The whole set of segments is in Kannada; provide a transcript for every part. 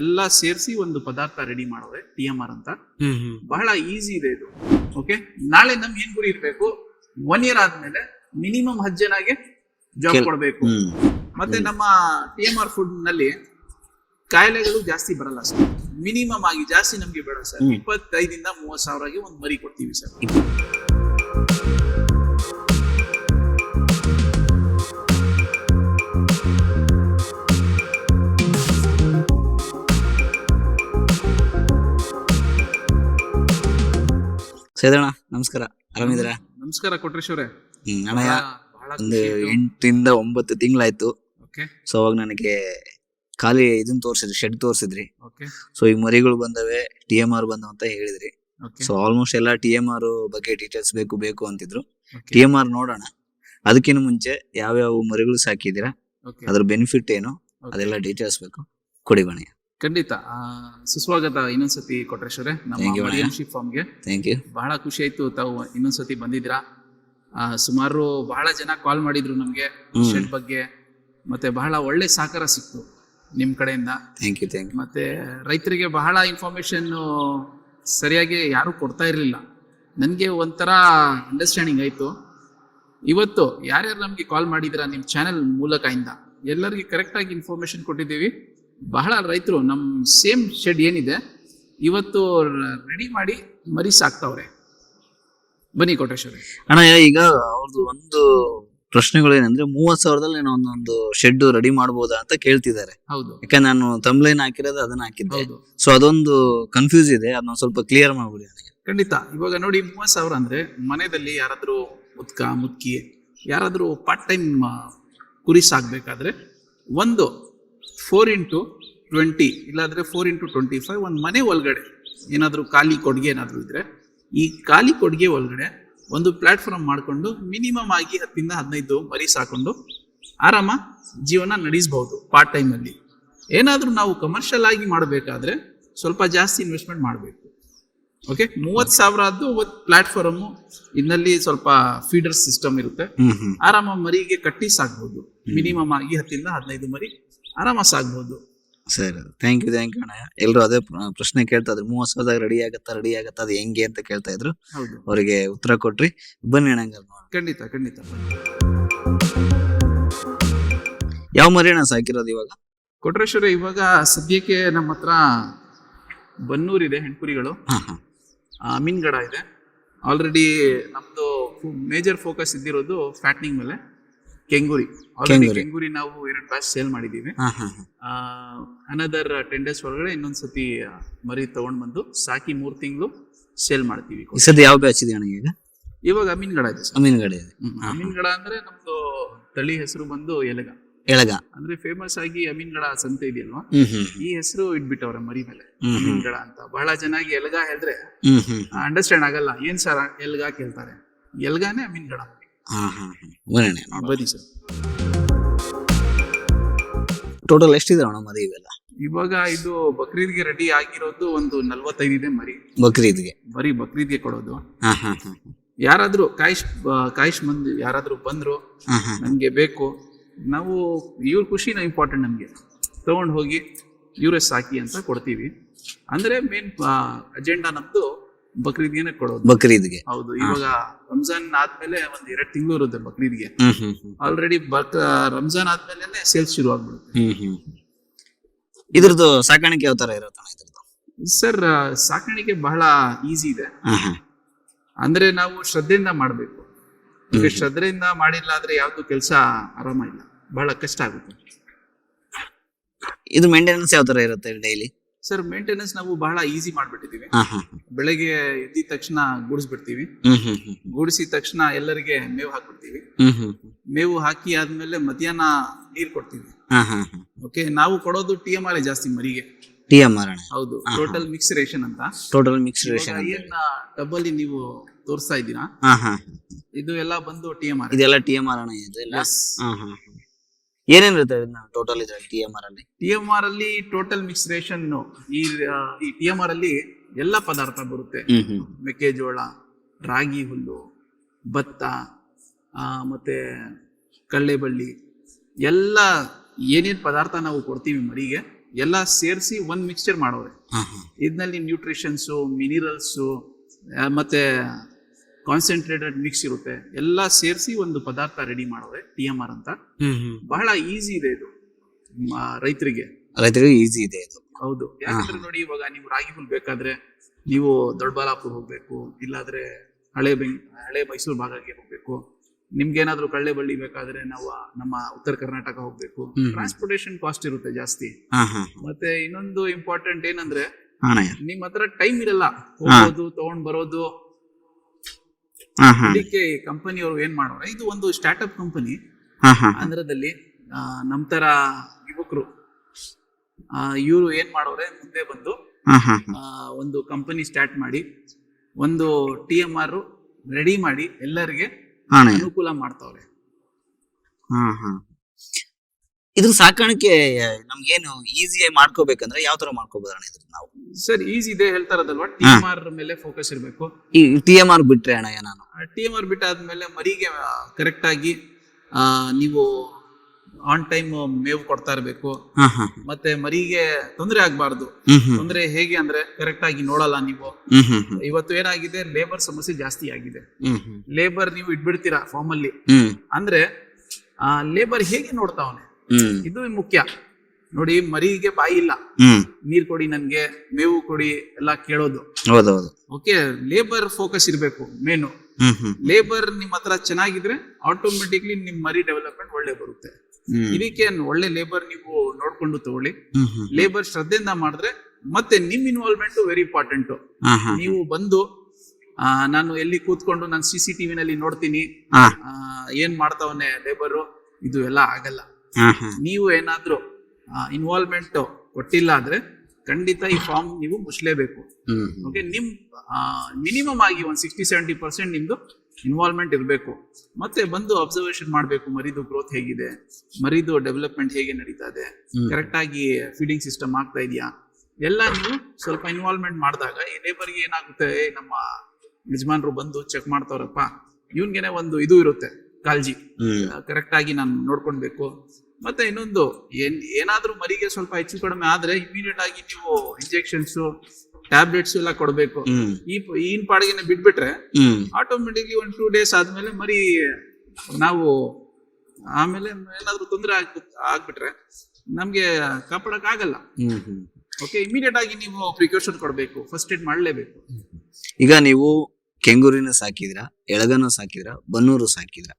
ಎಲ್ಲ ಸೇರಿಸಿ ಒಂದು ಪದಾರ್ಥ ರೆಡಿ ಮಾಡೋದೆ ಟಿ ಎಂ ಆರ್ ಅಂತ. ಬಹಳ ಈಸಿ ಇದೆ ಇದು. ಓಕೆ ನಾಳೆ ನಮ್ಗೆ ಏನ್ ಗುರಿ ಇರ್ಬೇಕು ಒನ್ ಇಯರ್ ಆದ್ಮೇಲೆ ಮಿನಿಮಮ್ ಹತ್ತು ಜನಗೆ ಜಾಬ್ ಕೊಡಬೇಕು. ಮತ್ತೆ ನಮ್ಮ ಟಿ ಎಂ ಆರ್ ಫುಡ್ನಲ್ಲಿ ಕಾಯಿಲೆಗಳು ಜಾಸ್ತಿ ಬರಲ್ಲ ಸರ್. ಮಿನಿಮಮ್ ಆಗಿ ಜಾಸ್ತಿ ನಮ್ಗೆ ಬೇಡ ಸರ್. ಇಪ್ಪತ್ತೈದಿಂದ ಮೂವತ್ ಸಾವಿರಗೆ ಒಂದು ಮರಿ ಕೊಡ್ತೀವಿ ಸರ್. ಸೇದಣ್ಣ ನಮಸ್ಕಾರ. ಆರಾಮಿದ್ದೀರಾ? ನಮಸ್ಕಾರ ಕೊಟ್ರೇಶ್ವರೇ. ಹ್ಮ್ ಒಂದು ಎಂಟರಿಂದ ಒಂಬತ್ತು ತಿಂಗಳಾಯ್ತು. ಸೊ ಅವಾಗ ನನಗೆ ಖಾಲಿ ಇದನ್ನ ತೋರಿಸಿದ್ರಿ ಶೆಡ್ ತೋರಿಸಿದ್ರಿ. ಸೊ ಈ ಮರಿಗಳು ಬಂದವೆ ಟಿ ಎಂ ಆರ್ ಬಂದವ ಅಂತ ಹೇಳಿದ್ರಿ. ಸೊ ಆಲ್ಮೋಸ್ಟ್ ಎಲ್ಲ ಟಿ ಎಂ ಆರ್ ಬಗ್ಗೆ ಡೀಟೇಲ್ಸ್ ಬೇಕು ಬೇಕು ಅಂತಿದ್ರು. ಟಿ ಎಂ ಆರ್ ನೋಡೋಣ. ಅದಕ್ಕಿಂತ ಮುಂಚೆ ಯಾವ್ಯಾವ ಮರಿಗಳು ಸಾಕಿದೀರಾ ಅದ್ರ ಬೆನಿಫಿಟ್ ಏನು ಅದೆಲ್ಲ ಡೀಟೇಲ್ಸ್ ಬೇಕು. ಕೊಡಿ ಬಣಿ ಖಂಡಿತ. ಆ, ಸುಸ್ವಾಗತ ಇನ್ನೊಂದ್ಸತಿ ಕೊಟ್ರೇಶ್ವರೇ ನಮ್ಮ ಫಾರ್ಮ್ಗೆ ಥ್ಯಾಂಕ್ ಯು ಬಹಳ ಖುಷಿ ಆಯ್ತು ತಾವು ಇನ್ನೊಂದ್ಸತಿ ಬಂದಿದ್ದೀರಾ. ಆ, ಸುಮಾರು ಬಹಳ ಜನ ಕಾಲ್ ಮಾಡಿದ್ರು ನಮ್ಗೆ. ಶೆಡ್ ಬಗ್ಗೆ. ಮತ್ತೆ ಬಹಳ ಒಳ್ಳೆ ಸಹಕಾರ ಸಿಕ್ತು ನಿಮ್ ಕಡೆಯಿಂದ. ಥ್ಯಾಂಕ್ ಯು ಥ್ಯಾಂಕ್ ಯು ಮತ್ತೆ ರೈತರಿಗೆ ಬಹಳ ಇನ್ಫಾರ್ಮೇಶನ್ ಸರಿಯಾಗಿ ಯಾರು ಕೊಡ್ತಾ ಇರಲಿಲ್ಲ. ನನಗೆ ಒಂಥರ ಅಂಡರ್ಸ್ಟ್ಯಾಂಡಿಂಗ್ ಆಯ್ತು. ಇವತ್ತು ಯಾರ್ಯಾರು ನಮಗೆ ಕಾಲ್ ಮಾಡಿದಿರಾ ನಿಮ್ಮ ಚಾನೆಲ್ ಮೂಲಕ ಇಂದ? ಎಲ್ಲರಿಗೆ ಕರೆಕ್ಟಾಗಿ ಇನ್ಫಾರ್ಮೇಶನ್ ಕೊಟ್ಟಿದ್ದೀವಿ. ಬಹಳ ರೈತರು ನಮ್ಮ ಸೇಮ್ ಶೆಡ್ ಏನಿದೆ ಇವತ್ತು ರೆಡಿ ಮಾಡಿ ಮರಿ ಸಾಕ್ತಾವ್ರೆ. ಬನ್ನಿ ಕೋಟೇಶ್ವರಿ. ಅಣ್ಣ ಈಗ ಅವ್ರದ್ದು ಒಂದು ಪ್ರಶ್ನೆಗಳು ಏನಂದ್ರೆ ಮೂವತ್ ಸಾವಿರದಲ್ಲಿ ನಾನು ಒಂದೊಂದು ಶೆಡ್ ರೆಡಿ ಮಾಡಬಹುದಾ ಅಂತ ಕೇಳ್ತಿದ್ದಾರೆ. ಹೌದು. ಯಾಕಂದ್ರೆ ನಾನು ತಮ್ಲೈನ್ ಹಾಕಿರೋದು ಅದನ್ನ ಹಾಕಿದ್ದೆ. ಹೌದು. ಸೊ ಅದೊಂದು ಕನ್ಫ್ಯೂಸ್ ಇದೆ ಅದನ್ನ ಸ್ವಲ್ಪ ಕ್ಲಿಯರ್ ಮಾಡ್ಬಿಡಿ ನನಗೆ ಖಂಡಿತ. ಇವಾಗ ನೋಡಿ ಮೂವತ್ ಸಾವಿರ ಅಂದ್ರೆ ಮನೆಯಲ್ಲಿ ಯಾರಾದರೂ ಮುದ್ಕ ಮುದ್ಕಿ ಯಾರಾದರೂ ಪಾರ್ಟ್ ಟೈಮ್ ಕುರಿ ಸಾಕ್ಬೇಕಾದ್ರೆ ಒಂದು ಫೋರ್ ಇಂಟು ಟ್ವೆಂಟಿ ಇಲ್ಲಾಂದ್ರೆ ಫೋರ್ ಇಂಟು ಟ್ವೆಂಟಿ ಫೈವ್ ಒಂದು ಮನೆ ಒಳಗಡೆ ಏನಾದರೂ ಖಾಲಿ ಕೊಡುಗೆ ಏನಾದರೂ ಇದ್ರೆ ಈ ಖಾಲಿ ಕೊಡುಗೆ ಒಳಗಡೆ ಒಂದು ಪ್ಲಾಟ್ಫಾರ್ಮ್ ಮಾಡಿಕೊಂಡು ಮಿನಿಮಮ್ ಆಗಿ ಹತ್ತಿಂದ ಹದಿನೈದು ಮರಿ ಸಾಕೊಂಡು ಆರಾಮ ಜೀವನ ನಡೆಸಬಹುದು ಪಾರ್ಟ್ ಟೈಮಲ್ಲಿ ಏನಾದರೂ ನಾವು ಕಮರ್ಷಿಯಲ್ ಆಗಿ ಮಾಡಬೇಕಾದ್ರೆ ಸ್ವಲ್ಪ ಜಾಸ್ತಿ ಇನ್ವೆಸ್ಟ್ಮೆಂಟ್ ಮಾಡಬೇಕು. ಓಕೆ ಮೂವತ್ತು ಸಾವಿರ ಆದ್ದು ಒಂದು ಪ್ಲಾಟ್ಫಾರ್ಮು ಇದರಲ್ಲಿ ಸ್ವಲ್ಪ ಫೀಡರ್ ಸಿಸ್ಟಮ್ ಇರುತ್ತೆ. ಆರಾಮ ಮರಿಗೆ ಕಟ್ಟಿ ಸಾಕ್ಬೋದು. ಮಿನಿಮಮ್ ಆಗಿ ಹತ್ತಿಂದ ಹದಿನೈದು ಮರಿ ಆರಾಮ ಸಾಗ್ಬೋದು ಸರಿ. ಥ್ಯಾಂಕ್ ಯು ಥ್ಯಾಂಕ್ ಯು ಅಣ್ಣ. ಎಲ್ಲರೂ ಅದೇ ಪ್ರ- ಪ್ರಶ್ನೆ ಕೇಳ್ತಾ ಇದ್ರು. ಮೂವತ್ತು ಸಾವಿರದಾಗ ರೆಡಿ ಆಗತ್ತಾ ರೆಡಿ ಆಗತ್ತಾ ಅದು ಹೆಂಗೆ ಅಂತ ಕೇಳ್ತಾ ಇದ್ರು. ಹೌದು. ಅವರಿಗೆ ಉತ್ತರ ಕೊಟ್ರಿ. ಬನ್ನಿ ಅಣ್ಣ ಹಂಗಾರೆ ನೋಡೋಣ. ಖಂಡಿತ ಖಂಡಿತ. ಯಾವ ಮರಿ ಅಣ್ಣ ಸಾಕಿರೋದು ಇವಾಗ? ಕೊಟ್ರೇಶ್ವರ ಇವಾಗ ಸದ್ಯಕ್ಕೆ ನಮ್ಮ ಹತ್ರ ಬನ್ನೂರಿದೆ ಹೆಣ್ಕುರಿಗಳು. ಹಾ ಹಾ. ಆ, ಅಮೀನ್ಗಡ ಇದೆ. ಆಲ್ರೆಡಿ ನಮ್ದು ಮೇಜರ್ ಫೋಕಸ್ ಇದ್ದಿರೋದು ಫ್ಯಾಟ್ನಿಂಗ್ ಮೇಲೆ. ಕೆಂಗೂರಿ. ಕೆಂಗುರಿ. ನಾವು ಎರಡು ಬ್ಯಾಚ್ ಸೇಲ್ ಮಾಡಿದೀವಿ ಹಾ ಹಾ ಹಾ. ಅನದರ್ ಟೆನ್ ಡೇಸ್ ಒಳಗಡೆ ಇನ್ನೊಂದ್ಸತಿ ಆ, ಮರಿ ತಗೊಂಡ್ ಬಂದು ಸಾಕಿ ಮೂರ್ ತಿಂಗಳು ಸೇಲ್ ಮಾಡ್ತೀವಿ ಈ ಸದ್ಯ ಯಾವ ಬ್ಯಾಚ್ ಇದೆ ಅಣ್ಣ ಈಗ? ಇವಾಗ ಅಮೀನ್ಗಡ ಇದೆ ಸರ್. ಅಮೀನ್ಗಡೆ ಇದೆ. ಅಮೀನ್ಗಡ ಅಂದ್ರೆ ನಮ್ದು ತಳಿ ಹೆಸರು ಬಂದು ಎಲಗ ಎಳಗ. ಅಂದ್ರೆ ಫೇಮಸ್ ಆಗಿ ಅಮೀನ್ಗಡ ಸಂತೆ ಇದೆಯಲ್ವಾ? ಹ್ಮ್ ಹ್ಮ್ ಈ ಹೆಸರು ಇಟ್ಬಿಟ್ಟವ್ರೆ ಮರಿ ಮೇಲೆ. ಹ್ಮ್ ಅಮೀನ್ಗಡ ಅಂತ. ಬಹಳ ಚೆನ್ನಾಗಿ ಎಲಗ ಹೇಳಿದ್ರೆ ಹ್ಮ್ ಹ್ಮ್ ಅಂಡರ್ಸ್ಟ್ಯಾಂಡ್ ಆಗಲ್ಲ. ಏನ್ ಸರ್ ಎಲ್ಗ ಕೇಳ್ತಾರೆ? ಎಲ್ಗಾನೇ ಅಮೀನ್ಗಡ. ಹಾ ಹಾ ಬನ್ನಿ ಸರ್. ಟೋಟಲ್ ಎಷ್ಟಿದೆ ಅಣ್ಣ ಮರಿ ಇವೆಲ್ಲ? ಇವಾಗ ಇದು ಬಕ್ರೀದ್ಗೆ ರೆಡಿ ಆಗಿರೋದು ಒಂದು ನಲ್ವತ್ತೈದು ಇದೆ ಮರಿ. ಬಕ್ರೀದ್ಗೆ? ಬರೀ ಬಕ್ರೀದ್ಗೆ ಕೊಡೋದು. ಹಾ ಹಾ ಹಾ ಯಾರಾದ್ರೂ ಕಾಯಿಶ್ ಕಾಯಿಶ್ ಮಂದಿ ಯಾರಾದ್ರೂ ಬಂದ್ರು ನಮ್ಗೆ ಬೇಕು. ನಾವು ಇವ್ರ ಖುಷಿನ ಇಂಪಾರ್ಟೆಂಟ್ ನಮ್ಗೆ. ತಗೊಂಡು ಹೋಗಿ ಇವರೇ ಸಾಕಿ ಅಂತ ಕೊಡ್ತೀವಿ. ಅಂದ್ರೆ ಮೇನ್ ಅಜೆಂಡಾ ನಮ್ದು ಬಕ್ರೀದ್ಗೆನೆ ಕೊಡೋದು. ಬಕ್ರೀದ್ಗೆ. ಹೌದು ಇವಾಗ ರಂಜಾನ್ ಆದ್ಮೇಲೆ ಒಂದ್ ಎರಡ್ ತಿಂಗಳು ಇರುತ್ತೆ ಬಕ್ರೀದ್ಗೆ. ಆಲ್ರೆಡಿ ಬಕ್ ರಂಜಾನ್ ಆದ್ಮೇಲೆ ಸೇಲ್ಸ್ ಶುರು ಆಗ್ಬಿಡುತ್ತೆ. ಹ್ಮ್ ಹ್ಮ್ ಇದ್ರದ್ದು ಸಾಕಾಣಿಕೆ ಯಾವ ತರ ಇರುತ್ತೆ ಇದ್ರದ್ದು? ಸರ್ ಸಾಕಾಣಿಕೆ ಬಹಳ ಈಸಿ ಇದೆ. ಅಂದ್ರೆ ನಾವು ಶ್ರದ್ಧೆಯಿಂದ ಮಾಡ್ಬೇಕು. ಶ್ರದ್ಧೆಯಿಂದ ಮಾಡಿಲ್ಲ ಅಂದ್ರೆ ಯಾವ್ದು ಕೆಲಸ ಆರಾಮ ಇಲ್ಲ. ಬಹಳ ಕಷ್ಟ ಆಗುತ್ತೆ. ಇದು ಮೇಂಟೆನೆನ್ಸ್ ಯಾವ ತರ ಇರುತ್ತೆ ಡೈಲಿ ಸರ್ ಮೇಂಟೆನೆನ್ಸ್ ನಾವು ಬಹಳ ಈಸಿ ಮಾಡ್ಬಿಟ್ಟಿದೀವಿ ಬೆಳಗ್ಗೆ ಎದ್ದಿದ ತಕ್ಷಣ ಗೂಡಿಸ್ಬಿಡ್ತೀವಿ. ಗೂಡಿಸಿದ ತಕ್ಷಣ ಎಲ್ಲರಿಗೆ ಮೇವು ಹಾಕ್ಬಿಡ್ತೀವಿ. ಮೇವು ಹಾಕಿ ಆದ್ಮೇಲೆ ಮಧ್ಯಾಹ್ನ ನೀರ್ ಕೊಡ್ತೀವಿ. ಓಕೆ ನಾವು ಕೊಡೋದು ಟಿ ಎಂ ಆರ್ ಜಾಸ್ತಿ ಮರಿಗೆ. ಟಿ ಎಂ ಆರ್ ಹೌದು ಟೋಟಲ್ ಮಿಕ್ಸ್ ರೇಷನ್ ಅಂತ. ಟೋಟಲ್ ಮಿಕ್ಸ್ ರೇಷನ್ ಏನ್ ಡಬ್ಬಲ್ಲಿ ನೀವು ತೋರಿಸ್ತಾ ಇದ್ದೀರಾ? ಇದು ಎಲ್ಲ ಬಂದು ಟಿ ಎಂ. ಆರ್ ಇದೆಲ್ಲ ಟಿ ಎಂ ಆರ್ ಅಣ್ಣ ಇದೆಲ್ಲ ಏನೇನ್ ಟೋಟಲ್ ಇದ್ರಲ್ಲಿ ಟಿ ಎಂ ಆರ್ ಅಲ್ಲಿ? ಟಿ ಎಂ ಆರ್ ಅಲ್ಲಿ ಟೋಟಲ್ ಮಿಕ್ಸ್ ರೇಷನ್ ಈ ಈ ಟಿ ಎಂ ಆರ್ ಅಲ್ಲಿ ಎಲ್ಲ ಪದಾರ್ಥ ಬರುತ್ತೆ. ಮೆಕ್ಕೆಜೋಳ ರಾಗಿ ಹುಲ್ಲು ಭತ್ತ ಮತ್ತೆ ಕಳ್ಳೆಬಳ್ಳಿ ಎಲ್ಲ ಏನೇನ್ ಪದಾರ್ಥ ನಾವು ಕೊಡ್ತೀವಿ ಮರಿಗೆ ಎಲ್ಲ ಸೇರಿಸಿ ಒಂದ್ ಮಿಕ್ಸ್ಚರ್ ಮಾಡೋರೆ. ಇದ್ನಲ್ಲಿ ನ್ಯೂಟ್ರಿಷನ್ಸು ಮಿನಿರಲ್ಸು ಮತ್ತೆ ಕಾನ್ಸಂಟ್ರೇಟೆಡ್ ಮಿಕ್ಸ್ ಇರುತ್ತೆ. ಎಲ್ಲ ಸೇರಿಸಿ ಒಂದು ಪದಾರ್ಥ ರೆಡಿ ಮಾಡೋರೆ ಟಿ ಎಂ ಆರ್ ಅಂತ. ಬಹಳ ಈಸಿ ಇದೆ ಇದು. ರೈತರಿಗೆ. ರೈತರಿಗೆ ಈಸಿ ಇದೆ ಇದು. ಹೌದು. ಯಾಕಂದ್ರೆ ನೋಡಿ ಇವಾಗ ನೀವು ರಾಗಿ ಹುಲ್ ಬೇಕಾದ್ರೆ ನೀವು ದೊಡ್ಡಬಳ್ಳಾಪುರ ಹೋಗ್ಬೇಕು ಇಲ್ಲಾದ್ರೆ ಹಳೆ ಬೆಂಗ್ ಹಳೆ ಮೈಸೂರು ಭಾಗಕ್ಕೆ ಹೋಗ್ಬೇಕು. ನಿಮ್ಗೆ ಏನಾದ್ರು ಕಳ್ಳೆ ಬಳ್ಳಿ ಬೇಕಾದ್ರೆ ನಾವು ನಮ್ಮ ಉತ್ತರ ಕರ್ನಾಟಕ ಹೋಗ್ಬೇಕು. ಟ್ರಾನ್ಸ್ಪೋರ್ಟೇಶನ್ ಟ್ರಾನ್ಸ್ಪೋರ್ಟೇಷನ್ ಕಾಸ್ಟ್ ಇರುತ್ತೆ ಜಾಸ್ತಿ. ಮತ್ತೆ ಇನ್ನೊಂದು ಇಂಪಾರ್ಟೆಂಟ್ ಏನಂದ್ರೆ ನಿಮ್ ಹತ್ರ ಟೈಮ್ ಇರಲ್ಲ. ಹೋಗೋದು ತಗೊಂಡ್ ಬರೋದು ಇದಕ್ಕೆ ಕಂಪನಿಯವರು ಏನ್ ಮಾಡೋರ ಇದು ಒಂದು ಸ್ಟಾರ್ಟ್ಅಪ್ ಕಂಪನಿ ಆಂಧ್ರದಲ್ಲಿ ಆ, ನಮ್ ತರ ಯುವಕರು ಇವರು ಏನ್ ಮಾಡೋರೆ ಮುಂದೆ ಬಂದು ಒಂದು ಕಂಪನಿ ಸ್ಟಾರ್ಟ್ ಮಾಡಿ ಒಂದು ಟಿ ಎಂ ಆರ್ ರೆಡಿ ಮಾಡಿ ಎಲ್ಲರಿಗೆ ಅನುಕೂಲ ಮಾಡ್ತಾವ್ರೆ. ಹಾ ಹಾ. ಇದ್ರ ಸಾಕಾಣಿಕೆ ನಮ್ಗೇನು ಈಸಿಯಾಗಿ ಮಾಡ್ಕೋಬೇಕಂದ್ರೆ ಯಾವ ತರ ಮಾಡ್ಕೋಬಹುದು ಅಣ್ಣ ಇದ್ರ ನಾವು? ಸರ್ ಈಸಿ ಇದೆ ಹೇಳ್ತಾರದಲ್ವಾ? ಟಿ ಎಂ ಆರ್ ಮೇಲೆ ಫೋಕಸ್ ಇರಬೇಕು. ಈ ಟಿ ಎಂ ಆರ್ ಬಿಟ್ರೆ ಅಣ್ಣ ನಾನು ಟಿ ಎಂ ಆರ್ ಬಿಟ್ಟಾದ್ಮೇಲೆ ಮರಿಗೆ ಕರೆಕ್ಟ್ ಆಗಿ ಆ, ನೀವು ಆನ್ ಟೈಮ್ ಮೇವು ಕೊಡ್ತಾ ಇರಬೇಕು. ಹಾ ಹಾ ಮತ್ತೆ ಮರಿಗೆ ತೊಂದರೆ ಆಗ್ಬಾರ್ದು. ಹ್ಮ್ ಹ್ಮ್. ತೊಂದರೆ ಹೇಗೆ ಅಂದ್ರೆ ಕರೆಕ್ಟ್ ಆಗಿ ನೋಡಲ್ಲ ನೀವು. ಹ್ಮ್ ಹ್ಮ್ ಹ್ಮ್. ಇವತ್ತು ಏನಾಗಿದೆ ಲೇಬರ್ ಸಮಸ್ಯೆ ಜಾಸ್ತಿ ಆಗಿದೆ. ಹ್ಮ್ ಹ್ಮ್. ಲೇಬರ್ ನೀವು ಇಟ್ಬಿಡ್ತೀರಾ ಫಾರ್ಮ್ ಅಲ್ಲಿ? ಹ್ಮ್. ಅಂದ್ರೆ ಆ ಲೇಬರ್ ಹೇಗೆ ನೋಡ್ತಾವನೆ? ಹ್ಮ್. ಇದು ಮುಖ್ಯ. ನೋಡಿ ಮರಿಗೆ ಬಾಯಿ ಇಲ್ಲ. ನೀರ್ ಕೊಡಿ ನನ್ಗೆ ಮೇವು ಕೊಡಿ ಎಲ್ಲ ಕೇಳೋದು. ಹೌದೌದು. ಓಕೆ ಲೇಬರ್ ಫೋಕಸ್ ಇರಬೇಕು ಮೇನು ಲೇಬರ್ ನಿಮ್ ಹತ್ರ ಚೆನ್ನಾಗಿದ್ರೆ ಆಟೋಮೆಟಿಕ್ಲಿ ನಿಮ್ ಮರಿ ಡೆವಲಪ್ಮೆಂಟ್ ಒಳ್ಳೆ ಬರುತ್ತೆ. ಇದಕ್ಕೆ ಒಳ್ಳೆ ಲೇಬರ್ ನೀವು ನೋಡ್ಕೊಂಡು ತಗೊಳ್ಳಿ. ಲೇಬರ್ ಶ್ರದ್ಧೆಯಿಂದ ಮಾಡಿದ್ರೆ ಮತ್ತೆ ನಿಮ್ ಇನ್ವಾಲ್ವ್ಮೆಂಟ್ ವೆರಿ ಇಂಪಾರ್ಟೆಂಟ್ ನೀವು ಬಂದು ನಾನು ಎಲ್ಲಿ ಕೂತ್ಕೊಂಡು ನಾನು ಸಿ ಸಿ ಟಿವಿನಲ್ಲಿ ನೋಡ್ತೀನಿ ಏನ್ ಮಾಡ್ತಾವನೆ ಲೇಬರು ಇದು ಎಲ್ಲ ಆಗಲ್ಲ. ನೀವು ಏನಾದ್ರೂ ಇನ್ವಾಲ್ವ್ಮೆಂಟ್ ಕೊಟ್ಟಿಲ್ಲ ಅಂದ್ರೆ ಖಂಡಿತ ಈ ಫಾರ್ಮ್ ನೀವು ಮುಚ್ಚಲೇಬೇಕು. ಓಕೆ ನಿಮ್ ಮಿನಿಮಮ್ ಆಗಿ ಒಂದು ಸಿಕ್ಸ್ಟಿ ಸೆವೆಂಟಿ ಪರ್ಸೆಂಟ್ ನಿಮ್ದು ಇನ್ವಾಲ್ವ್ಮೆಂಟ್ ಇರಬೇಕು. ಮತ್ತೆ ಬಂದು ಅಬ್ಸರ್ವೇಷನ್ ಮಾಡಬೇಕು ಮರಿದು ಗ್ರೋತ್ ಹೇಗಿದೆ ಮರಿದು ಡೆವಲಪ್ಮೆಂಟ್ ಹೇಗೆ ನಡೀತಾ ಇದೆ ಕರೆಕ್ಟ್ ಆಗಿ ಫೀಡಿಂಗ್ ಸಿಸ್ಟಮ್ ಆಗ್ತಾ ಇದೆಯಾ? ಎಲ್ಲ ನೀವು ಸ್ವಲ್ಪ ಇನ್ವಾಲ್ವ್ಮೆಂಟ್ ಮಾಡಿದಾಗ ಈ ಲೇಬರ್ಗೆ ಏನಾಗುತ್ತೆ? ನಮ್ಮ ಯಜಮಾನ್ರು ಬಂದು ಚೆಕ್ ಮಾಡ್ತಾವ್ರಪ್ಪ ಇವನ್ಗೆನೆ ಒಂದು ಇದು ಇರುತ್ತೆ ಕಾಳಜಿ ಕರೆಕ್ಟ್ ಆಗಿ ನಾನು ನೋಡ್ಕೊಳ್ಬೇಕು. ಮತ್ತೆ ಇನ್ನೊಂದು ಏನ್ ಏನಾದ್ರೂ ಮರಿಗೆ ಸ್ವಲ್ಪ ಹೆಚ್ಚು ಕಡಿಮೆ ಆದ್ರೆ ಇಮಿಡಿಯೇಟ್ ಆಗಿ ನೀವು ಇಂಜೆಕ್ಷನ್ಸ್ ಟ್ಯಾಬ್ಲೆಟ್ಸ್ ಎಲ್ಲ ಕೊಡಬೇಕು. ಈ ಈನ್ ಪಾಡಿಗೆನ ಬಿಟ್ಬಿಟ್ರೆ ಆಟೋಮೆಟಿಕ್ಲಿ ಒಂದು ಟೂ ಡೇಸ್ ಆದ್ಮೇಲೆ ಮರಿ ನಾವು ಆಮೇಲೆ ಏನಾದ್ರೂ ತೊಂದರೆ ಆಗ್ ಆಗ್ಬಿಟ್ರೆ ನಮ್ಗೆ ಕಾಪಾಡಕ್ ಆಗಲ್ಲ ಓಕೆ ಇಮಿಡಿಯೇಟ್ ಆಗಿ ನೀವು ಪ್ರಿಕಾಷನ್ ಕೊಡಬೇಕು ಫಸ್ಟ್ ಏಡ್ ಮಾಡಲೇಬೇಕು. ಈಗ ನೀವು ಕೆಂಗೂರಿನ ಸಾಕಿದ್ರ ಎಳಗನ ಸಾಕಿದ್ರ ಬನ್ನೂರು ಸಾಕಿದ್ರ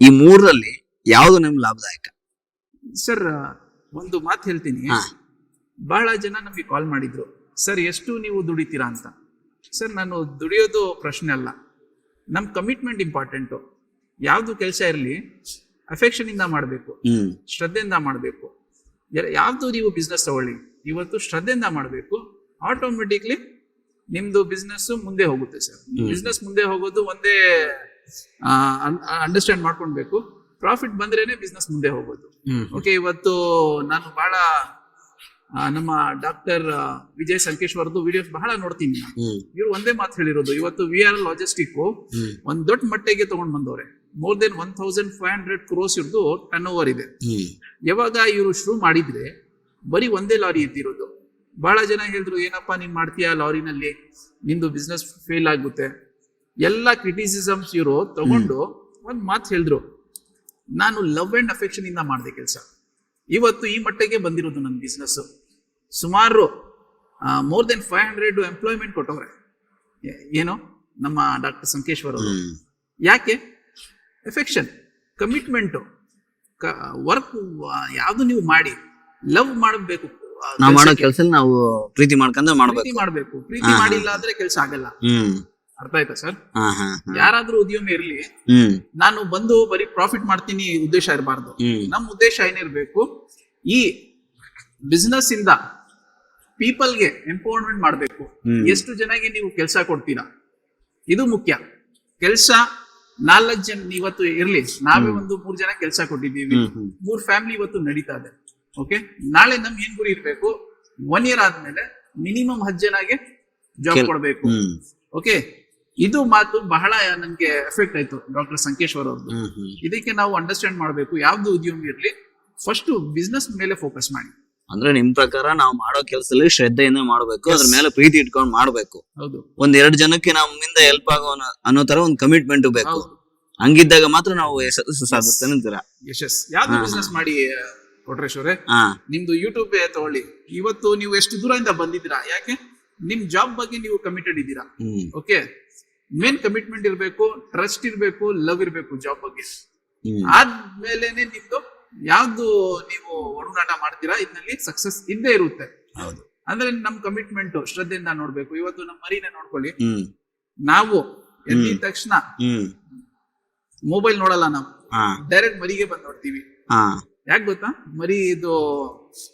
ಈ ಮೂರರಲ್ಲಿ ಯಾವ್ದು ನಿಮ್ಗೆ ಲಾಭದಾಯಕ? ಸರ್ ಒಂದು ಮಾತು ಹೇಳ್ತೀನಿ. ಹಾ. ಬಹಳ ಜನ ನಮಗೆ ಕಾಲ್ ಮಾಡಿದ್ರು. ಸರ್ ಎಷ್ಟು ನೀವು ದುಡಿತೀರಾ ಅಂತ? ಸರ್ ನಾನು ದುಡಿಯೋದು ಪ್ರಶ್ನೆ ಅಲ್ಲ. ನಮ್ ಕಮಿಟ್ಮೆಂಟ್ ಇಂಪಾರ್ಟೆಂಟು ಯಾವ್ದು ಕೆಲಸ ಇರಲಿ ಅಫೆಕ್ಷನ್ ಇಂದ ಮಾಡಬೇಕು ಹ್ಮ್. ಶ್ರದ್ಧೆಯಿಂದ ಮಾಡಬೇಕು. ಯಾವ್ದು ನೀವು ಬಿಸ್ನೆಸ್ ತಗೊಳ್ಳಿ ಇವತ್ತು ಶ್ರದ್ಧೆಯಿಂದ ಮಾಡಬೇಕು. ಆಟೋಮೆಟಿಕ್ಲಿ ನಿಮ್ದು ಬಿಸ್ನೆಸ್ ಮುಂದೆ ಹೋಗುತ್ತೆ ಸರ್. ಬಿಸ್ನೆಸ್ ಮುಂದೆ ಹೋಗೋದು ಒಂದೇ ಅಂಡರ್ಸ್ಟ್ಯಾಂಡ್ ಮಾಡ್ಕೊಳ್ಬೇಕು. ಪ್ರಾಫಿಟ್ ಬಂದ್ರೇನೆ ಬಿಸ್ನೆಸ್ ಮುಂದೆ ಹೋಗೋದು. ಓಕೆ ಇವತ್ತು ನಾನು ಬಹಳ ನಮ್ಮ ಡಾಕ್ಟರ್ ವಿಜಯ್ ಸಂಕೇಶ್ವರದ್ದು ವಿಡಿಯೋಸ್ ಬಹಳ ನೋಡ್ತೀನಿ ಇವ್ರು ಒಂದೇ ಮಾತು ಹೇಳಿರೋದು ಇವತ್ತು ವಿ ಆರ್ ಲಾಜಿಸ್ಟಿಕ್ ಒಂದ್ ದೊಡ್ಡ ಮಟ್ಟಿಗೆ ತಗೊಂಡ್ ಬಂದವ್ರೆ. More than one thousand five hundred crores ಇರ್ದು turnover ಇದೆ ಯಾವಾಗ ಇವರು ಶುರು ಮಾಡಿದ್ರೆ ಬರೀ ಒಂದೇ ಲಾರಿ ಇದ್ದಿರೋದು. ಬಹಳ ಜನ ಹೇಳಿದ್ರು ಏನಪ್ಪಾ ನೀನ್ ಮಾಡ್ತೀಯಾ ಲಾರಿನಲ್ಲಿ? ನಿಂದು ಬಿಸ್ನೆಸ್ ಫೇಲ್ ಆಗುತ್ತೆ. ಎಲ್ಲಾ ಕ್ರಿಟಿಸಿಸಮ್ಸ್ ಇವರು ತಗೊಂಡು ಒಂದ್ ಮಾತು ಹೇಳಿದ್ರು. ನಾನು ಲವ್ ಅಂಡ್ ಅಫೆಕ್ಷನ್ ಇಂದ ಮಾಡಿದೆ ಕೆಲಸ. ಇವತ್ತು ಈ ಮಟ್ಟಿಗೆ ಬಂದಿರೋದು ನನ್ನ ಬಿಸ್ನೆಸ್ ಸುಮಾರು more than five hundred employment ಕೊಟ್ಟವ್ರೆ. ಏನು? ನಮ್ಮ ಡಾಕ್ಟರ್ ಸಂಕೇಶ್ವರ್ ಅವರು. ಯಾಕೆ? ಎಫೆಕ್ಷನ್ ಕಮಿಟ್ಮೆಂಟು ವರ್ಕ್ ಯಾವುದು ನೀವು ಮಾಡಿ ಲವ್ ಮಾಡಬೇಕು. ನಾವು ಮಾಡೋ ಕೆಲಸ ನಾವು ಪ್ರೀತಿ ಮಾಡ್ಕೊಂಡ ಮಾಡ್ಬೇಕು. ಪ್ರೀತಿ ಮಾಡಿಲ್ಲ ಅಂದ್ರೆ ಕೆಲಸ ಆಗಲ್ಲ. ಅರ್ಥ ಆಯ್ತಾ ಸರ್. ಯಾರಾದ್ರೂ ಉದ್ಯಮಿ ಇರ್ಲಿ ನಾನು ಬಂದು ಬರೀ ಪ್ರಾಫಿಟ್ ಮಾಡ್ತೀನಿ ಉದ್ದೇಶ ಇರಬಾರ್ದು. ನಮ್ ನಮ್ಮ ಉದ್ದೇಶ ಏನಿರ್ಬೇಕು ಈ ಬಿಸ್ನೆಸ್ ಇಂದ ಪೀಪಲ್ಗೆ ಎಂಪವರ್ಮೆಂಟ್ ಮಾಡಬೇಕು. ಎಷ್ಟು ಜನಗೆ ನೀವು ಕೆಲಸ ಕೊಡ್ತೀರಾ? ಇದು ಮುಖ್ಯ. ಕೆಲಸ ನಾಲ್ಕು ಜನ ಇವತ್ತು ಇರ್ಲಿ ನಾವೇ ಒಂದು ಮೂರ್ ಜನ ಕೆಲಸ ಕೊಟ್ಟಿದ್ದೀವಿ. ಮೂರ್ ಫ್ಯಾಮಿಲಿ ಇವತ್ತು ನಡೀತಾ ಇದೆ. ಓಕೆ ನಾಳೆ ನಮ್ ಏನ್ ಗುರಿ ಇರ್ಬೇಕು ಒನ್ ಇಯರ್ ಆದ್ಮೇಲೆ ಮಿನಿಮಮ್ ಹತ್ತು ಜನಗೆ ಜಾಬ್ ಕೊಡ್ಬೇಕು. ಓಕೆ ಇದು ಮಾತು ಬಹಳ ನನ್ಗೆ ಎಫೆಕ್ಟ್ ಆಯ್ತು ಡಾಕ್ಟರ್ ಸಂಕೇಶ್ವರ್ ಅವ್ರದ್ದು. ಇದಕ್ಕೆ ನಾವು ಅಂಡರ್ಸ್ಟ್ಯಾಂಡ್ ಮಾಡಬೇಕು ಯಾವ್ದು ಉದ್ಯಮ ಇರ್ಲಿ ಫಸ್ಟ್ ಬಿಸ್ನೆಸ್ ಮೇಲೆ ಫೋಕಸ್ ಮಾಡಿ. ಅಂದ್ರೆ ನಿಮ್ ಪ್ರಕಾರ ನಾವು ಮಾಡೋ ಕೆಲಸದಲ್ಲಿ ಶ್ರದ್ಧೆಯಿಂದ ಮಾಡ್ಬೇಕು ಅದ್ರ. ಮೇಲೆ ಪ್ರೀತಿ ಇಟ್ಕೊಂಡು ಮಾಡ್ಬೇಕು. ಹೌದು. ಒಂದ್ ಎರಡ್ ಜನಕ್ಕೆ ನಮ್ಮಿಂದ ಹೆಲ್ಪ್ ಆಗೋ ಅನ್ನೋ- ತರ ಒಂದ್ ಕಮಿಟ್ಮೆಂಟ್ ಬೇಕು. ಹಂಗಿದ್ದಾಗ ಮಾತ್ರ ನಾವು ಯಶಸ್ಸು ಸಾಧಿಸ್ತೇನೆ ಅಂತೀರಾ ಯಶಸ್ ಯಾವ್ದು. ಬಿಸ್ನೆಸ್ ಮಾಡಿ ಕೊಟ್ರೇಶ್ವರೇ ನಿಮ್ದು ಯೂಟ್ಯೂಬ್ ತಗೊಳ್ಳಿ. ಇವತ್ತು ನೀವು ಎಷ್ಟು ದೂರದಿಂದ ಬಂದಿದ್ದೀರಾ? ಯಾಕೆ? ನಿಮ್ ಜಾಬ್ ಬಗ್ಗೆ ನೀವು ಕಮಿಟೆಡ್ ಇದ್ದೀರಾ? ಓಕೆ ಮೇನ್ ಕಮಿಟ್ಮೆಂಟ್ ಇರಬೇಕು ಟ್ರಸ್ಟ್ ಇರಬೇಕು ಲವ್ ಇರಬೇಕು ಜಾಬ್ ಬಗ್ಗೆ. ಆದ್ಮೇಲೆ ಆದ್ಮೇಲೆನೆ ನಿಮ್ದು ಯಾವ್ದು ನೀವು ಒಡನಾಟ ಮಾಡ್ತೀರಾ ಇದ್ರಲ್ಲಿ ಸಕ್ಸಸ್ ಇದ್ದೇ ಇರುತ್ತೆ. ಹೌದು. ಅಂದ್ರೆ ನಮ್ ಕಮಿಟ್ಮೆಂಟ್ ಶ್ರದ್ಧೆಯಿಂದ ನೋಡ್ಬೇಕು. ಇವತ್ತು ನಮ್ಮ ಮರಿನ ನೋಡ್ಕೊಳ್ಳಿ. ನಾವು ಎದ್ದಿದ ತಕ್ಷಣ ಮೊಬೈಲ್ ನೋಡಲ್ಲ ನಾವು. ಡೈರೆಕ್ಟ್ ಮರಿಗೆ ಬಂದ್ ನೋಡ್ತೀವಿ ಯಾಕೆ ಗೊತ್ತಾ? ಮರಿ ಇದು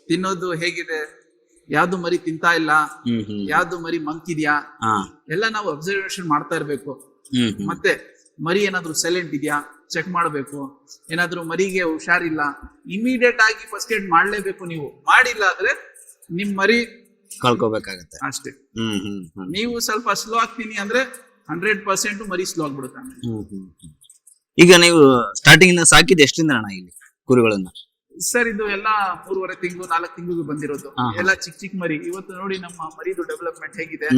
ತಿನ್ನೋದು ಹೇಗಿದೆ? ಯಾವ್ದು ಮರಿ ತಿಂತಾ ಇಲ್ಲ ಯಾವ್ದು ಮರಿ ಮಂಕಿದ್ಯಾ ಎಲ್ಲ ನಾವು ಅಬ್ಸರ್ವೇಷನ್ ಮಾಡ್ತಾ ಇರ್ಬೇಕು. ಮತ್ತೆ ಮರಿ ಏನಾದ್ರು ಸೈಲೆಂಟ್ ಇದೆಯಾ ಚೆಕ್ ಮಾಡಬೇಕು. ಏನಾದ್ರು ಮರಿಗೆ ಹುಷಾರಿಲ್ಲ ಇಮಿಡಿಯೇಟ್ ಆಗಿ ಫಸ್ಟ್ ಏಡ್ ಮಾಡ್ಲೇಬೇಕು ನೀವು. ಮಾಡಿಲ್ಲ ಆದ್ರೆ ನಿಮ್ ಮರಿ ಕಳ್ಕೊಬೇಕಾಗತ್ತೆ. ಅಷ್ಟೇ. ನೀವು ಸ್ವಲ್ಪ ಸ್ಲೋ ಆಗ್ತೀನಿ ಅಂದ್ರೆ ಹಂಡ್ರೆಡ್ ಪರ್ಸೆಂಟ್ ಮರಿ ಸ್ಲೋ ಆಗ್ಬಿಡುತ್ತೆ. ಈಗ ನೀವು ಸ್ಟಾರ್ಟಿಂಗ್ ಸಾಕಿದ್ ಎಷ್ಟಿಂದ ಅಣ್ಣ ಇಲ್ಲಿ ಕುರಿಗಳನ್ನ? ಸರ್ ಇದು ಎಲ್ಲ ಮೂರುವರೆ ತಿಂಗಳು ನಾಲ್ಕು ತಿಂಗಳು ಬಂದಿರೋದು. ಎಲ್ಲ ಚಿಕ್ಕ ಚಿಕ್ಕ ಮರಿ. ಇವತ್ತು ನೋಡಿ ನಮ್ಮ ಮರಿದು ಡೆವಲಪ್ಮೆಂಟ್ ಹೇಗಿದೆ.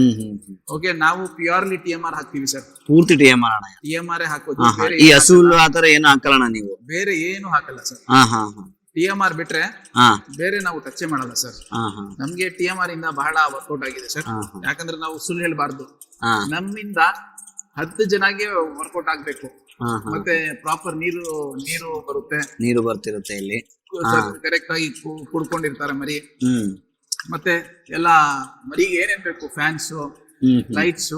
ಓಕೆ ನಾವು ಪ್ಯೂರ್ಲಿ ಟಿ ಎಂ ಆರ್ ಹಾಕ್ತೀವಿ ಸರ್. ಪೂರ್ತಿ T M R T M R ಹಾಕೋದು. ಈ ಹಸು. ಆತರ ಏನು ಹಾಕಲ್ಲ ನೀವು? ಬೇರೆ ಏನು ಹಾಕಲ್ಲ ಸರ್. ಟಿ ಎಂ ಆರ್ ಬಿಟ್ರೆ ಬೇರೆ ನಾವು ಟಚ್ ಮಾಡಲ್ಲ ಸರ್. ನಮ್ಗೆ ಟಿ ಎಂ ಆರ್ ಇಂದ ಬಹಳ ವರ್ಕೌಟ್ ಆಗಿದೆ ಸರ್. ಯಾಕಂದ್ರೆ ನಾವು ಸುಳ್ಳು ಹೇಳ್ಬಾರ್ದು. ನಮ್ಮಿಂದ ಹತ್ತು ಜನಗೆ ವರ್ಕೌಟ್ ಆಗ್ಬೇಕು. ಮತ್ತೆ ಪ್ರಾಪರ್ ನೀರು ನೀರು ಬರುತ್ತೆ. ನೀರು ಬರ್ತಿರುತ್ತೆ ಇಲ್ಲಿ. ಕರೆಕ್ಟ್ ಆಗಿ ಕುಡ್ಕೊಂಡಿರ್ತಾರೆ ಮರಿ. ಮತ್ತೆ ಎಲ್ಲ ಮರಿಗೆ ಏನೇನ್ ಬೇಕು? ಫ್ಯಾನ್ಸ್. ಲೈಟ್ಸ್